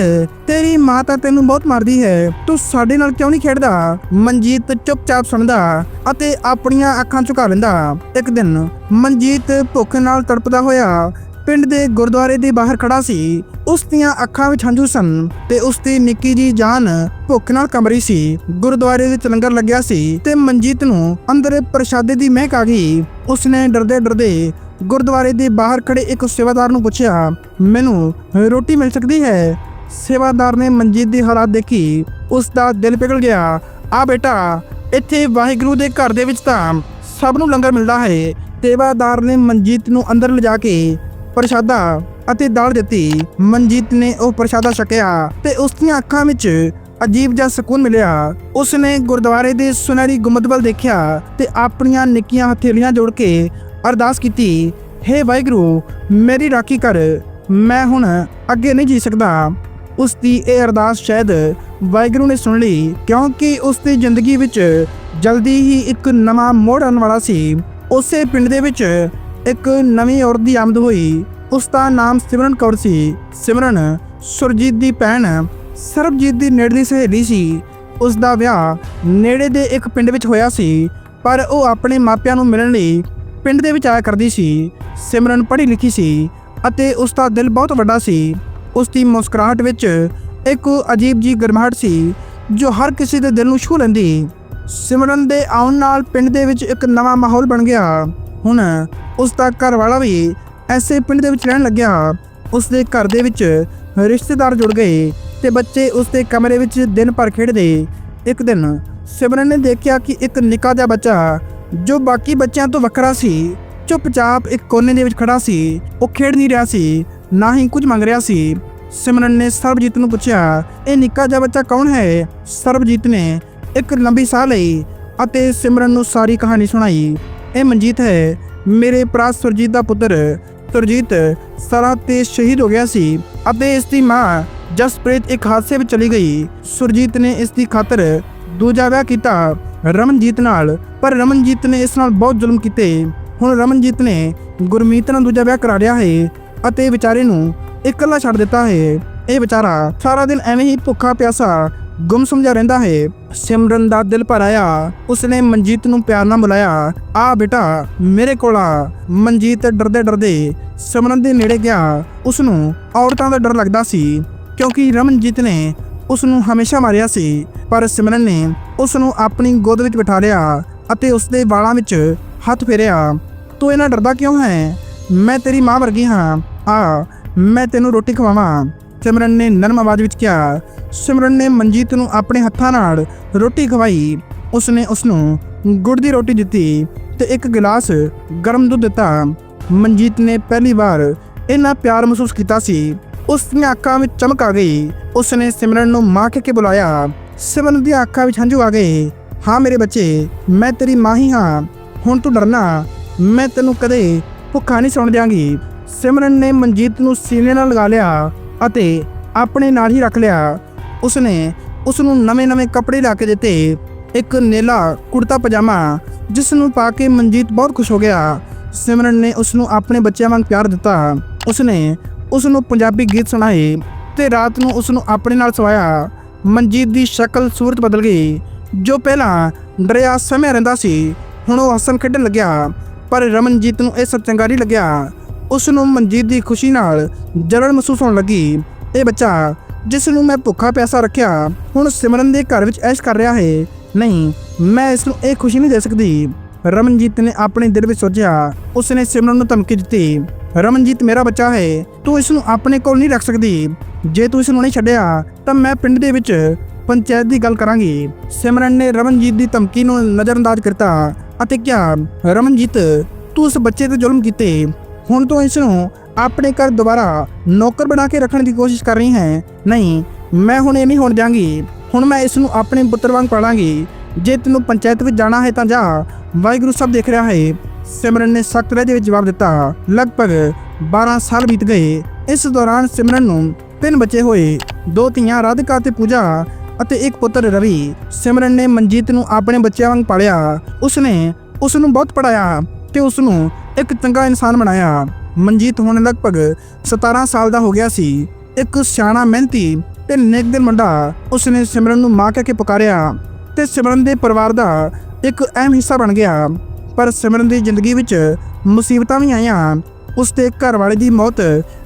ਤੇਰੀ ਮਾਂ ਤਾਂ ਤੈਨੂੰ ਬਹੁਤ ਮਾਰਦੀ ਹੈ, ਤੂੰ ਸਾਡੇ ਨਾਲ ਕਿਉਂ ਨਹੀਂ ਖੇਡਦਾ? ਮਨਜੀਤ ਚੁੱਪਚਾਪ ਸੁਣਦਾ ਅਤੇ ਆਪਣੀਆਂ ਅੱਖਾਂ ਝੁਕਾ ਲੈਂਦਾ। ਇੱਕ ਦਿਨ ਮਨਜੀਤ ਭੁੱਖ ਨਾਲ ਤੜਪਦਾ ਹੋਇਆ ਪਿੰਡ ਦੇ ਗੁਰਦੁਆਰੇ ਦੇ ਬਾਹਰ ਖੜਾ ਸੀ। ਉਸ ਦੀਆਂ ਅੱਖਾਂ ਵਿੱਚ ਹੰਝੂ ਸਨ ਤੇ ਉਸ ਦੀ ਨਿੱਕੀ ਜੀ ਜਾਨ ਭੁੱਖ ਨਾਲ ਕਮਰੀ ਸੀ। ਗੁਰਦੁਆਰੇ ਵਿੱਚ ਲੰਗਰ ਲੱਗਿਆ ਸੀ ਤੇ ਮਨਜੀਤ ਨੂੰ ਅੰਦਰ ਪ੍ਰਸ਼ਾਦੇ ਦੀ ਮਹਿਕ ਆ ਗਈ। ਉਸਨੇ ਡਰਦੇ ਡਰਦੇ ਗੁਰਦੁਆਰੇ ਦੇ ਬਾਹਰ ਖੜੇ ਇੱਕ ਸੇਵਾਦਾਰ ਨੂੰ ਪੁੱਛਿਆ, ਮੈਨੂੰ ਰੋਟੀ ਮਿਲ ਸਕਦੀ ਹੈ? ਸੇਵਾਦਾਰ ਨੇ ਮਨਜੀਤ ਦੀ ਹਾਲਾਤ ਦੇਖੀ। ਉਸ ਦਾ ਦਿਲ ਪਿਘਲ ਗਿਆ। ਆ ਬੇਟਾ, ਇੱਥੇ ਵਾਹਿਗੁਰੂ ਦੇ ਘਰ ਦੇ ਵਿੱਚ ਤਾਂ ਸਭ ਨੂੰ ਲੰਗਰ ਮਿਲਦਾ ਹੈ। ਸੇਵਾਦਾਰ ਨੇ ਮਨਜੀਤ ਨੂੰ ਅੰਦਰ ਲਿਜਾ ਕੇ ਪ੍ਰਸ਼ਾਦਾ ਅਤੇ ਦਾਲ ਦਿੱਤੀ। ਮਨਜੀਤ ਨੇ ਉਹ ਪ੍ਰਸ਼ਾਦਾ ਛਕਿਆ ਤੇ ਉਸ ਦੀਆਂ ਅੱਖਾਂ ਵਿੱਚ ਅਜੀਬ ਜਿਹਾ ਸਕੂਨ ਮਿਲਿਆ। ਉਸ ਨੇ ਗੁਰਦੁਆਰੇ ਦੇ ਸੁਨਹਿਰੀ ਗੁੰਮਤ ਵੱਲ ਦੇਖਿਆ ਤੇ ਆਪਣੀਆਂ ਨਿੱਕੀਆਂ ਹਥੇਲੀਆਂ ਜੋੜ ਕੇ ਅਰਦਾਸ ਕੀਤੀ, ਹੇ ਵਾਹਿਗੁਰੂ, ਮੇਰੀ ਰਾਖੀ ਕਰ, ਮੈਂ ਹੁਣ ਅੱਗੇ ਨਹੀਂ ਜੀ ਸਕਦਾ। ਉਸ ਦੀ ਇਹ ਅਰਦਾਸ ਸ਼ਾਇਦ ਵਾਹਿਗੁਰੂ ਨੇ ਸੁਣ ਲਈ, ਕਿਉਂਕਿ ਉਸ ਦੀ ਜ਼ਿੰਦਗੀ ਵਿੱਚ ਜਲਦੀ ਹੀ ਇੱਕ ਨਵਾਂ ਮੋੜ ਆਉਣ ਵਾਲਾ ਸੀ। ਉਸੇ ਪਿੰਡ ਦੇ ਵਿੱਚ ਇੱਕ ਨਵੀਂ ਔਰਤ ਦੀ ਆਮਦ ਹੋਈ। ਉਸ ਦਾ ਨਾਮ ਸਿਮਰਨ ਕੌਰ ਸੀ। ਸਿਮਰਨ ਸੁਰਜੀਤ ਦੀ ਭੈਣ, ਸਰਬਜੀਤ ਦੀ ਨੇੜਲੀ ਸਹੇਲੀ ਸੀ। ਉਸ ਦਾ ਵਿਆਹ ਨੇੜੇ ਦੇ ਇੱਕ ਪਿੰਡ ਵਿੱਚ ਹੋਇਆ ਸੀ, ਪਰ ਉਹ ਆਪਣੇ ਮਾਪਿਆਂ ਨੂੰ ਮਿਲਣ ਲਈ ਪਿੰਡ ਦੇ ਵਿੱਚ ਆਇਆ ਕਰਦੀ ਸੀ। ਸਿਮਰਨ ਪੜ੍ਹੀ ਲਿਖੀ ਸੀ ਅਤੇ ਉਸ ਦਾ ਦਿਲ ਬਹੁਤ ਵੱਡਾ ਸੀ। ਉਸ ਦੀ ਮੁਸਕਰਾਹਟ ਵਿੱਚ ਇੱਕ ਅਜੀਬ ਜੀ ਗਰਮਾਹਟ ਸੀ, ਜੋ ਹਰ ਕਿਸੇ ਦੇ ਦਿਲ ਨੂੰ ਛੂ ਲੈਂਦੀ। ਸਿਮਰਨ ਦੇ ਆਉਣ ਨਾਲ ਪਿੰਡ ਦੇ ਵਿੱਚ ਇੱਕ ਨਵਾਂ ਮਾਹੌਲ ਬਣ ਗਿਆ। ਹੁਣ ਉਸ ਦਾ ਘਰ ਵਾਲਾ ਵੀ ਐਸੇ ਪਿੰਡ ਦੇ ਵਿੱਚ ਰਹਿਣ ਲੱਗਿਆ। ਉਸ ਦੇ ਘਰ ਦੇ ਵਿੱਚ ਰਿਸ਼ਤੇਦਾਰ ਜੁੜ ਗਏ ਤੇ ਬੱਚੇ ਉਸ ਦੇ ਕਮਰੇ ਵਿੱਚ ਦਿਨ ਭਰ ਖੇਡਦੇ। ਇੱਕ ਦਿਨ ਸਿਮਰਨ ਨੇ ਦੇਖਿਆ ਕਿ ਇੱਕ ਨਿੱਕਾ ਜਿਹਾ ਬੱਚਾ ਜੋ ਬਾਕੀ ਬੱਚਿਆਂ ਤੋਂ ਵੱਖਰਾ ਸੀ, ਚੁੱਪਚਾਪ ਇੱਕ ਕੋਨੇ ਦੇ ਵਿੱਚ ਖੜਾ ਸੀ। ਉਹ ਖੇਡ ਨਹੀਂ ਰਿਹਾ ਸੀ, ਨਾ ਹੀ ਕੁਝ ਮੰਗ ਰਿਹਾ ਸੀ। ਸਿਮਰਨ ਨੇ ਸਰਬਜੀਤ ਨੂੰ ਪੁੱਛਿਆ, ਇਹ ਨਿੱਕਾ ਜਿਹਾ ਬੱਚਾ ਕੌਣ ਹੈ? ਸਰਬਜੀਤ ਨੇ ਇੱਕ ਲੰਬੀ ਸਾਹ ਲਈ ਅਤੇ ਸਿਮਰਨ ਨੂੰ ਸਾਰੀ ਕਹਾਣੀ ਸੁਣਾਈ। ਇਹ ਮਨਜੀਤ ਹੈ। ਮੇਰੇ ਭਰਾ ਸੁਰਜੀਤ ਦਾ ਪੁੱਤਰ ਸੁਰਜੀਤ ਸਰਾਂ ਤੇ ਸ਼ਹੀਦ ਹੋ ਗਿਆ ਸੀ ਅਤੇ ਇਸ ਦੀ ਮਾਂ ਜਸਪ੍ਰੀਤ ਇੱਕ ਹਾਦਸੇ ਵਿੱਚ ਚਲੀ ਗਈ। ਸੁਰਜੀਤ ਨੇ ਇਸ ਦੀ ਖਾਤਰ ਦੂਜਾ ਵਿਆਹ ਕੀਤਾ ਰਮਨਜੀਤ ਨਾਲ, ਪਰ ਰਮਨਜੀਤ ਨੇ ਇਸ ਨਾਲ ਬਹੁਤ ਜ਼ੁਲਮ ਕੀਤੇ। ਹੁਣ ਰਮਨਜੀਤ ਨੇ ਗੁਰਮੀਤ ਨਾਲ ਦੂਜਾ ਵਿਆਹ ਕਰਾ ਲਿਆ ਹੈ ਅਤੇ ਵਿਚਾਰੇ ਨੂੰ ਇਕੱਲਾ ਛੱਡ ਦਿੱਤਾ ਹੈ। ਇਹ ਵਿਚਾਰਾ ਸਾਰਾ ਦਿਨ ਐਵੇਂ ਹੀ ਭੁੱਖਾ ਪਿਆਸਾ ਗੁੰਮਸੁਮ ਜਿਹਾ ਰਹਿੰਦਾ ਹੈ। ਸਿਮਰਨ ਦਾ ਦਿਲ ਭਰ ਆਇਆ। ਉਸਨੇ ਮਨਜੀਤ ਨੂੰ ਪਿਆਰ ਨਾਲ ਬੁਲਾਇਆ। ਆ ਬੇਟਾ, ਮੇਰੇ ਕੋਲ ਆ। ਮਨਜੀਤ ਡਰਦੇ ਡਰਦੇ ਸਿਮਰਨ ਦੇ ਨੇੜੇ ਗਿਆ। ਉਸ ਨੂੰ ਔਰਤਾਂ ਦਾ ਡਰ ਲੱਗਦਾ ਸੀ, ਕਿਉਂਕਿ ਰਮਨਜੀਤ ਨੇ ਉਸ ਨੂੰ ਹਮੇਸ਼ਾ ਮਾਰਿਆ ਸੀ। ਪਰ ਸਿਮਰਨ ਨੇ ਉਸ ਨੂੰ ਆਪਣੀ ਗੋਦ ਵਿੱਚ ਬਿਠਾ ਲਿਆ ਅਤੇ ਉਸ ਦੇ ਵਾਲਾਂ ਵਿੱਚ ਹੱਥ ਫੇਰਿਆ। ਤੂੰ ਇਹਨਾਂ ਡਰਦਾ ਕਿਉਂ ਹੈ? ਮੈਂ ਤੇਰੀ ਮਾਂ ਵਰਗੀ ਹਾਂ। ਆ, ਮੈਂ ਤੈਨੂੰ ਰੋਟੀ ਖਵਾਵਾਂ। ਸਿਮਰਨ ਨੇ ਨਰਮ ਆਵਾਜ਼ ਵਿੱਚ ਕਿਹਾ, ਸਿਮਰਨ ਨੇ ਮਨਜੀਤ ਨੂੰ ਆਪਣੇ ਹੱਥਾਂ ਨਾਲ ਰੋਟੀ ਖਵਾਈ। ਉਸਨੇ ਉਸ ਨੂੰ ਗੁੜ ਦੀ ਰੋਟੀ ਦਿੱਤੀ ਤੇ ਇੱਕ ਗਲਾਸ ਗਰਮ ਦੁੱਧ ਦਿੱਤਾ। ਮਨਜੀਤ ਨੇ ਪਹਿਲੀ ਵਾਰ ਇੰਨਾ ਪਿਆਰ ਮਹਿਸੂਸ ਕੀਤਾ ਸੀ। ਉਸ ਦੀਆਂ ਅੱਖਾਂ ਵਿੱਚ ਚਮਕ ਆ ਗਈ। ਉਸਨੇ ਸਿਮਰਨ ਨੂੰ ਮਾਂ ਕਹਿ ਕੇ ਬੁਲਾਇਆ, ਸਿਮਰਨ ਦੀਆਂ ਅੱਖਾਂ ਵਿੱਚ ਹੰਝੂ ਆ ਗਏ। ਹਾਂ ਮੇਰੇ ਬੱਚੇ, ਮੈਂ ਤੇਰੀ ਮਾਂ ਹੀ ਹਾਂ। ਹੁਣ ਤੂੰ ਡਰਨਾ। ਮੈਂ ਤੈਨੂੰ ਕਦੇ ਭੁੱਖਾ ਨਹੀਂ ਸੌਣ ਦਿਆਂਗੀ। ਸਿਮਰਨ ਨੇ ਮਨਜੀਤ ਨੂੰ ਸੀਨੇ ਨਾਲ ਲਗਾ ਲਿਆ। ਅਤੇ ਆਪਣੇ ਨਾਲ ਹੀ ਰੱਖ ਲਿਆ। ਉਸਨੇ ਉਸ ਨੂੰ ਨਵੇਂ-ਨਵੇਂ ਕੱਪੜੇ ਲਾ ਕੇ ਦਿੱਤੇ। ਇੱਕ ਨੀਲਾ ਕੁੜਤਾ ਪਜਾਮਾ ਜਿਸ ਨੂੰ ਪਾ ਕੇ ਮਨਜੀਤ ਬਹੁਤ ਖੁਸ਼ ਹੋ ਗਿਆ। ਸਿਮਰਨ ਨੇ ਉਸ ਨੂੰ ਆਪਣੇ ਬੱਚਿਆਂ ਵਾਂਗ ਪਿਆਰ ਦਿੱਤਾ। ਉਸਨੇ ਉਸ ਨੂੰ ਪੰਜਾਬੀ ਗੀਤ ਸੁਣਾਏ ਤੇ ਰਾਤ ਨੂੰ ਉਸ ਨੂੰ ਆਪਣੇ ਨਾਲ ਸਵਾਇਆ। ਮਨਜੀਤ ਦੀ ਸ਼ਕਲ, ਸੂਰਤ ਬਦਲ ਗਈ, ਜੋ ਪਹਿਲਾਂ ਡਰਿਆ ਸਮਿਆ ਰਹਿੰਦਾ ਸੀ। ਹੁਣ ਉਹ ਹੱਸਣ ਖੇਡਣ ਲੱਗਿਆ, ਪਰ ਰਮਨਜੀਤ ਨੂੰ ਇਹ ਸਭ ਚੰਗਾ ਨਹੀਂ ਲੱਗਿਆ। ਉਸ ਨੂੰ ਮਨਜੀਤ ਦੀ ਖੁਸ਼ੀ ਨਾਲ ਜਲਨ ਮਹਿਸੂਸ ਹੋਣ ਲੱਗੀ। ਇਹ ਬੱਚਾ, ਜਿਸ ਨੂੰ ਮੈਂ ਭੁੱਖਾ ਪਿਆਸਾ ਰੱਖਿਆ, ਹੁਣ ਸਿਮਰਨ ਦੇ ਘਰ ਵਿੱਚ ਐਸ਼ ਕਰ ਰਿਹਾ ਹੈ। ਨਹੀਂ, ਮੈਂ ਇਸ ਨੂੰ ਇਹ ਖੁਸ਼ੀ ਨਹੀਂ ਦੇ ਸਕਦੀ। ਰਮਨਜੀਤ ਨੇ ਆਪਣੇ ਦਿਲ ਵਿੱਚ ਸੋਚਿਆ, ਉਸਨੇ ਸਿਮਰਨ ਨੂੰ ਧਮਕੀ ਦਿੱਤੀ, ਰਮਨਜੀਤ ਮੇਰਾ ਬੱਚਾ ਹੈ, ਤੂੰ ਇਸ ਨੂੰ ਆਪਣੇ ਕੋਲ ਨਹੀਂ ਰੱਖ ਸਕਦੀ। ਜੇ ਤੂੰ ਇਸ ਨੂੰ ਨਹੀਂ ਛੱਡਿਆ, ਤਾਂ ਮੈਂ ਪਿੰਡ ਦੇ ਵਿੱਚ ਪੰਚਾਇਤ ਦੀ ਗੱਲ ਕਰਾਂਗੀ। ਸਿਮਰਨ ਨੇ ਰਮਨਜੀਤ ਦੀ ਧਮਕੀ ਨੂੰ ਨਜ਼ਰਅੰਦਾਜ਼ ਕੀਤਾ ਅਤੇ ਕਿਹਾ, ਰਮਨਜੀਤ, ਤੂੰ ਉਸ ਬੱਚੇ ਤੇ ਜ਼ੁਲਮ ਕੀਤੇ। ਹੁਣ ਤੂੰ ਇਸ ਨੂੰ ਆਪਣੇ ਘਰ ਦੁਬਾਰਾ ਨੌਕਰ ਬਣਾ ਕੇ ਰੱਖਣ ਦੀ ਕੋਸ਼ਿਸ਼ ਕਰ ਰਹੀ ਹੈ। ਨਹੀਂ, ਮੈਂ ਹੁਣ ਇਹ ਨਹੀਂ ਹੋਣ ਦਿਆਂਗੀ। ਹੁਣ ਮੈਂ ਇਸ ਨੂੰ ਆਪਣੇ ਪੁੱਤਰ ਵਾਂਗ ਪਾਲਾਂਗੀ। ਜੇ ਤੈਨੂੰ ਪੰਚਾਇਤ ਵਿੱਚ ਜਾਣਾ ਹੈ ਤਾਂ ਜਾ। ਵਾਹਿਗੁਰੂ ਸਾਹਿਬ ਦੇਖ ਰਿਹਾ ਹੈ। ਸਿਮਰਨ ਨੇ ਸਖਤ ਲਹਿਜੇ ਵਿੱਚ ਜਵਾਬ ਦਿੱਤਾ। ਲਗਭਗ 12 ਸਾਲ ਬੀਤ ਗਏ। ਇਸ ਦੌਰਾਨ ਸਿਮਰਨ ਨੂੰ ਤਿੰਨ ਬੱਚੇ ਹੋਏ। ਦੋ ਧੀਆਂ ਰਾਧਿਕਾ ਤੇ ਪੂਜਾ ਅਤੇ ਇੱਕ ਪੁੱਤਰ ਰਵੀ। ਸਿਮਰਨ ਨੇ ਮਨਜੀਤ ਨੂੰ ਆਪਣੇ ਬੱਚਿਆਂ ਵਾਂਗ ਪਾਲਿਆ। ਉਸਨੇ ਉਸ ਨੂੰ ਬਹੁਤ ਪੜਾਇਆ ਤੇ ਉਸ ਨੂੰ ਇੱਕ ਚੰਗਾ ਇਨਸਾਨ ਬਣਾਇਆ। ਮਨਜੀਤ ਹੁਣ ਲਗਭਗ 17 ਸਾਲ ਦਾ ਹੋ ਗਿਆ ਸੀ। ਇੱਕ ਸਿਆਣਾ ਮਿਹਨਤੀ ਤੇ ਨੇਕ ਦਿਲ ਮੁੰਡਾ ਉਸਨੇ ਸਿਮਰਨ ਨੂੰ ਮਾਂ ਕਹਿ ਕੇ ਪੁਕਾਰਿਆ ਤੇ ਸਿਮਰਨ ਦੇ ਪਰਿਵਾਰ ਦਾ ਇੱਕ ਅਹਿਮ ਹਿੱਸਾ ਬਣ ਗਿਆ। ਪਰ ਸਿਮਰਨ ਦੀ ਜ਼ਿੰਦਗੀ ਵਿੱਚ ਮੁਸੀਬਤਾਂ ਵੀ ਆਈਆਂ। ਉਸ ਦੇ ਘਰ ਵਾਲੇ ਦੀ ਮੌਤ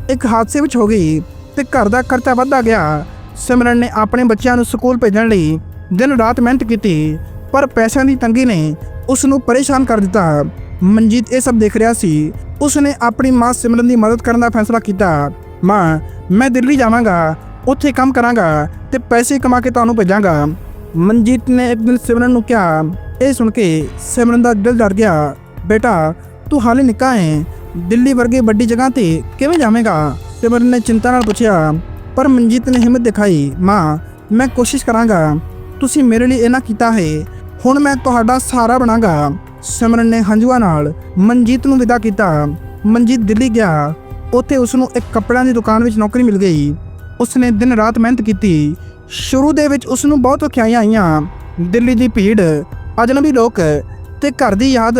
ਇੱਕ ਹਾਦਸੇ ਵਿੱਚ ਹੋ ਗਈ ਤੇ ਘਰ ਦਾ ਖਰਚਾ ਵੱਧਦਾ ਗਿਆ। ਸਿਮਰਨ ਨੇ ਆਪਣੇ ਬੱਚਿਆਂ ਨੂੰ ਸਕੂਲ ਭੇਜਣ ਲਈ ਦਿਨ ਰਾਤ ਮਿਹਨਤ ਕੀਤੀ, ਪਰ ਪੈਸਿਆਂ ਦੀ ਤੰਗੀ ਨੇ ਉਸ ਨੂੰ ਪਰੇਸ਼ਾਨ ਕਰ ਦਿੱਤਾ। ਮਨਜੀਤ ਇਹ ਸਭ ਦੇਖ ਰਿਹਾ ਸੀ। ਉਸ ਨੇ ਆਪਣੀ ਮਾਂ ਸਿਮਰਨ ਦੀ ਮਦਦ ਕਰਨ ਦਾ ਫੈਸਲਾ ਕੀਤਾ। ਮਾਂ, ਮੈਂ ਦਿੱਲੀ ਜਾਵਾਂਗਾ, ਉੱਥੇ ਕੰਮ ਕਰਾਂਗਾ ਤੇ ਪੈਸੇ ਕਮਾ ਕੇ ਤੁਹਾਨੂੰ ਭੇਜਾਂਗਾ। ਮਨਜੀਤ ਨੇ ਇੱਕ ਦਿਨ ਸਿਮਰਨ ਨੂੰ ਕਿਹਾ, ਇਹ ਸੁਣ ਕੇ ਸਿਮਰਨ ਦਾ ਦਿਲ ਡਰ ਗਿਆ। ਬੇਟਾ, ਤੂੰ ਹਾਲੇ ਨਿੱਕਾ ਹੈ ਦਿੱਲੀ ਵਰਗੇ ਵੱਡੀ ਜਗ੍ਹਾ ਤੇ ਕਿਵੇਂ ਜਾਵੇਂਗਾ? ਸਿਮਰਨ ਨੇ ਚਿੰਤਾ ਨਾਲ ਪੁੱਛਿਆ, ਪਰ ਮਨਜੀਤ ਨੇ ਹਿੰਮਤ ਦਿਖਾਈ, ਮਾਂ, ਮੈਂ ਕੋਸ਼ਿਸ਼ ਕਰਾਂਗਾ। ਤੁਸੀਂ ਮੇਰੇ ਲਈ ਇਹਨਾਂ ਕੀਤਾ ਹੈ, ਹੁਣ ਮੈਂ ਤੁਹਾਡਾ ਸਹਾਰਾ ਬਣਾਂਗਾ। ਸਿਮਰਨ ਨੇ ਹੰਝੂਆਂ ਨਾਲ ਮਨਜੀਤ ਨੂੰ ਵਿਦਾ ਕੀਤਾ। ਮਨਜੀਤ ਦਿੱਲੀ ਗਿਆ। ਉੱਥੇ ਉਸ ਨੂੰ ਇੱਕ ਕੱਪੜਿਆਂ ਦੀ ਦੁਕਾਨ ਵਿੱਚ ਨੌਕਰੀ ਮਿਲ ਗਈ। ਉਸਨੇ ਦਿਨ ਰਾਤ ਮਿਹਨਤ ਕੀਤੀ। ਸ਼ੁਰੂ ਦੇ ਵਿੱਚ ਉਸ ਨੂੰ ਬਹੁਤ ਔਖਿਆਈਆਂ ਆਈਆਂ। ਦਿੱਲੀ ਦੀ ਭੀੜ, ਅਜਨਬੀ ਲੋਕ ਤੇ ਘਰ ਦੀ ਯਾਦ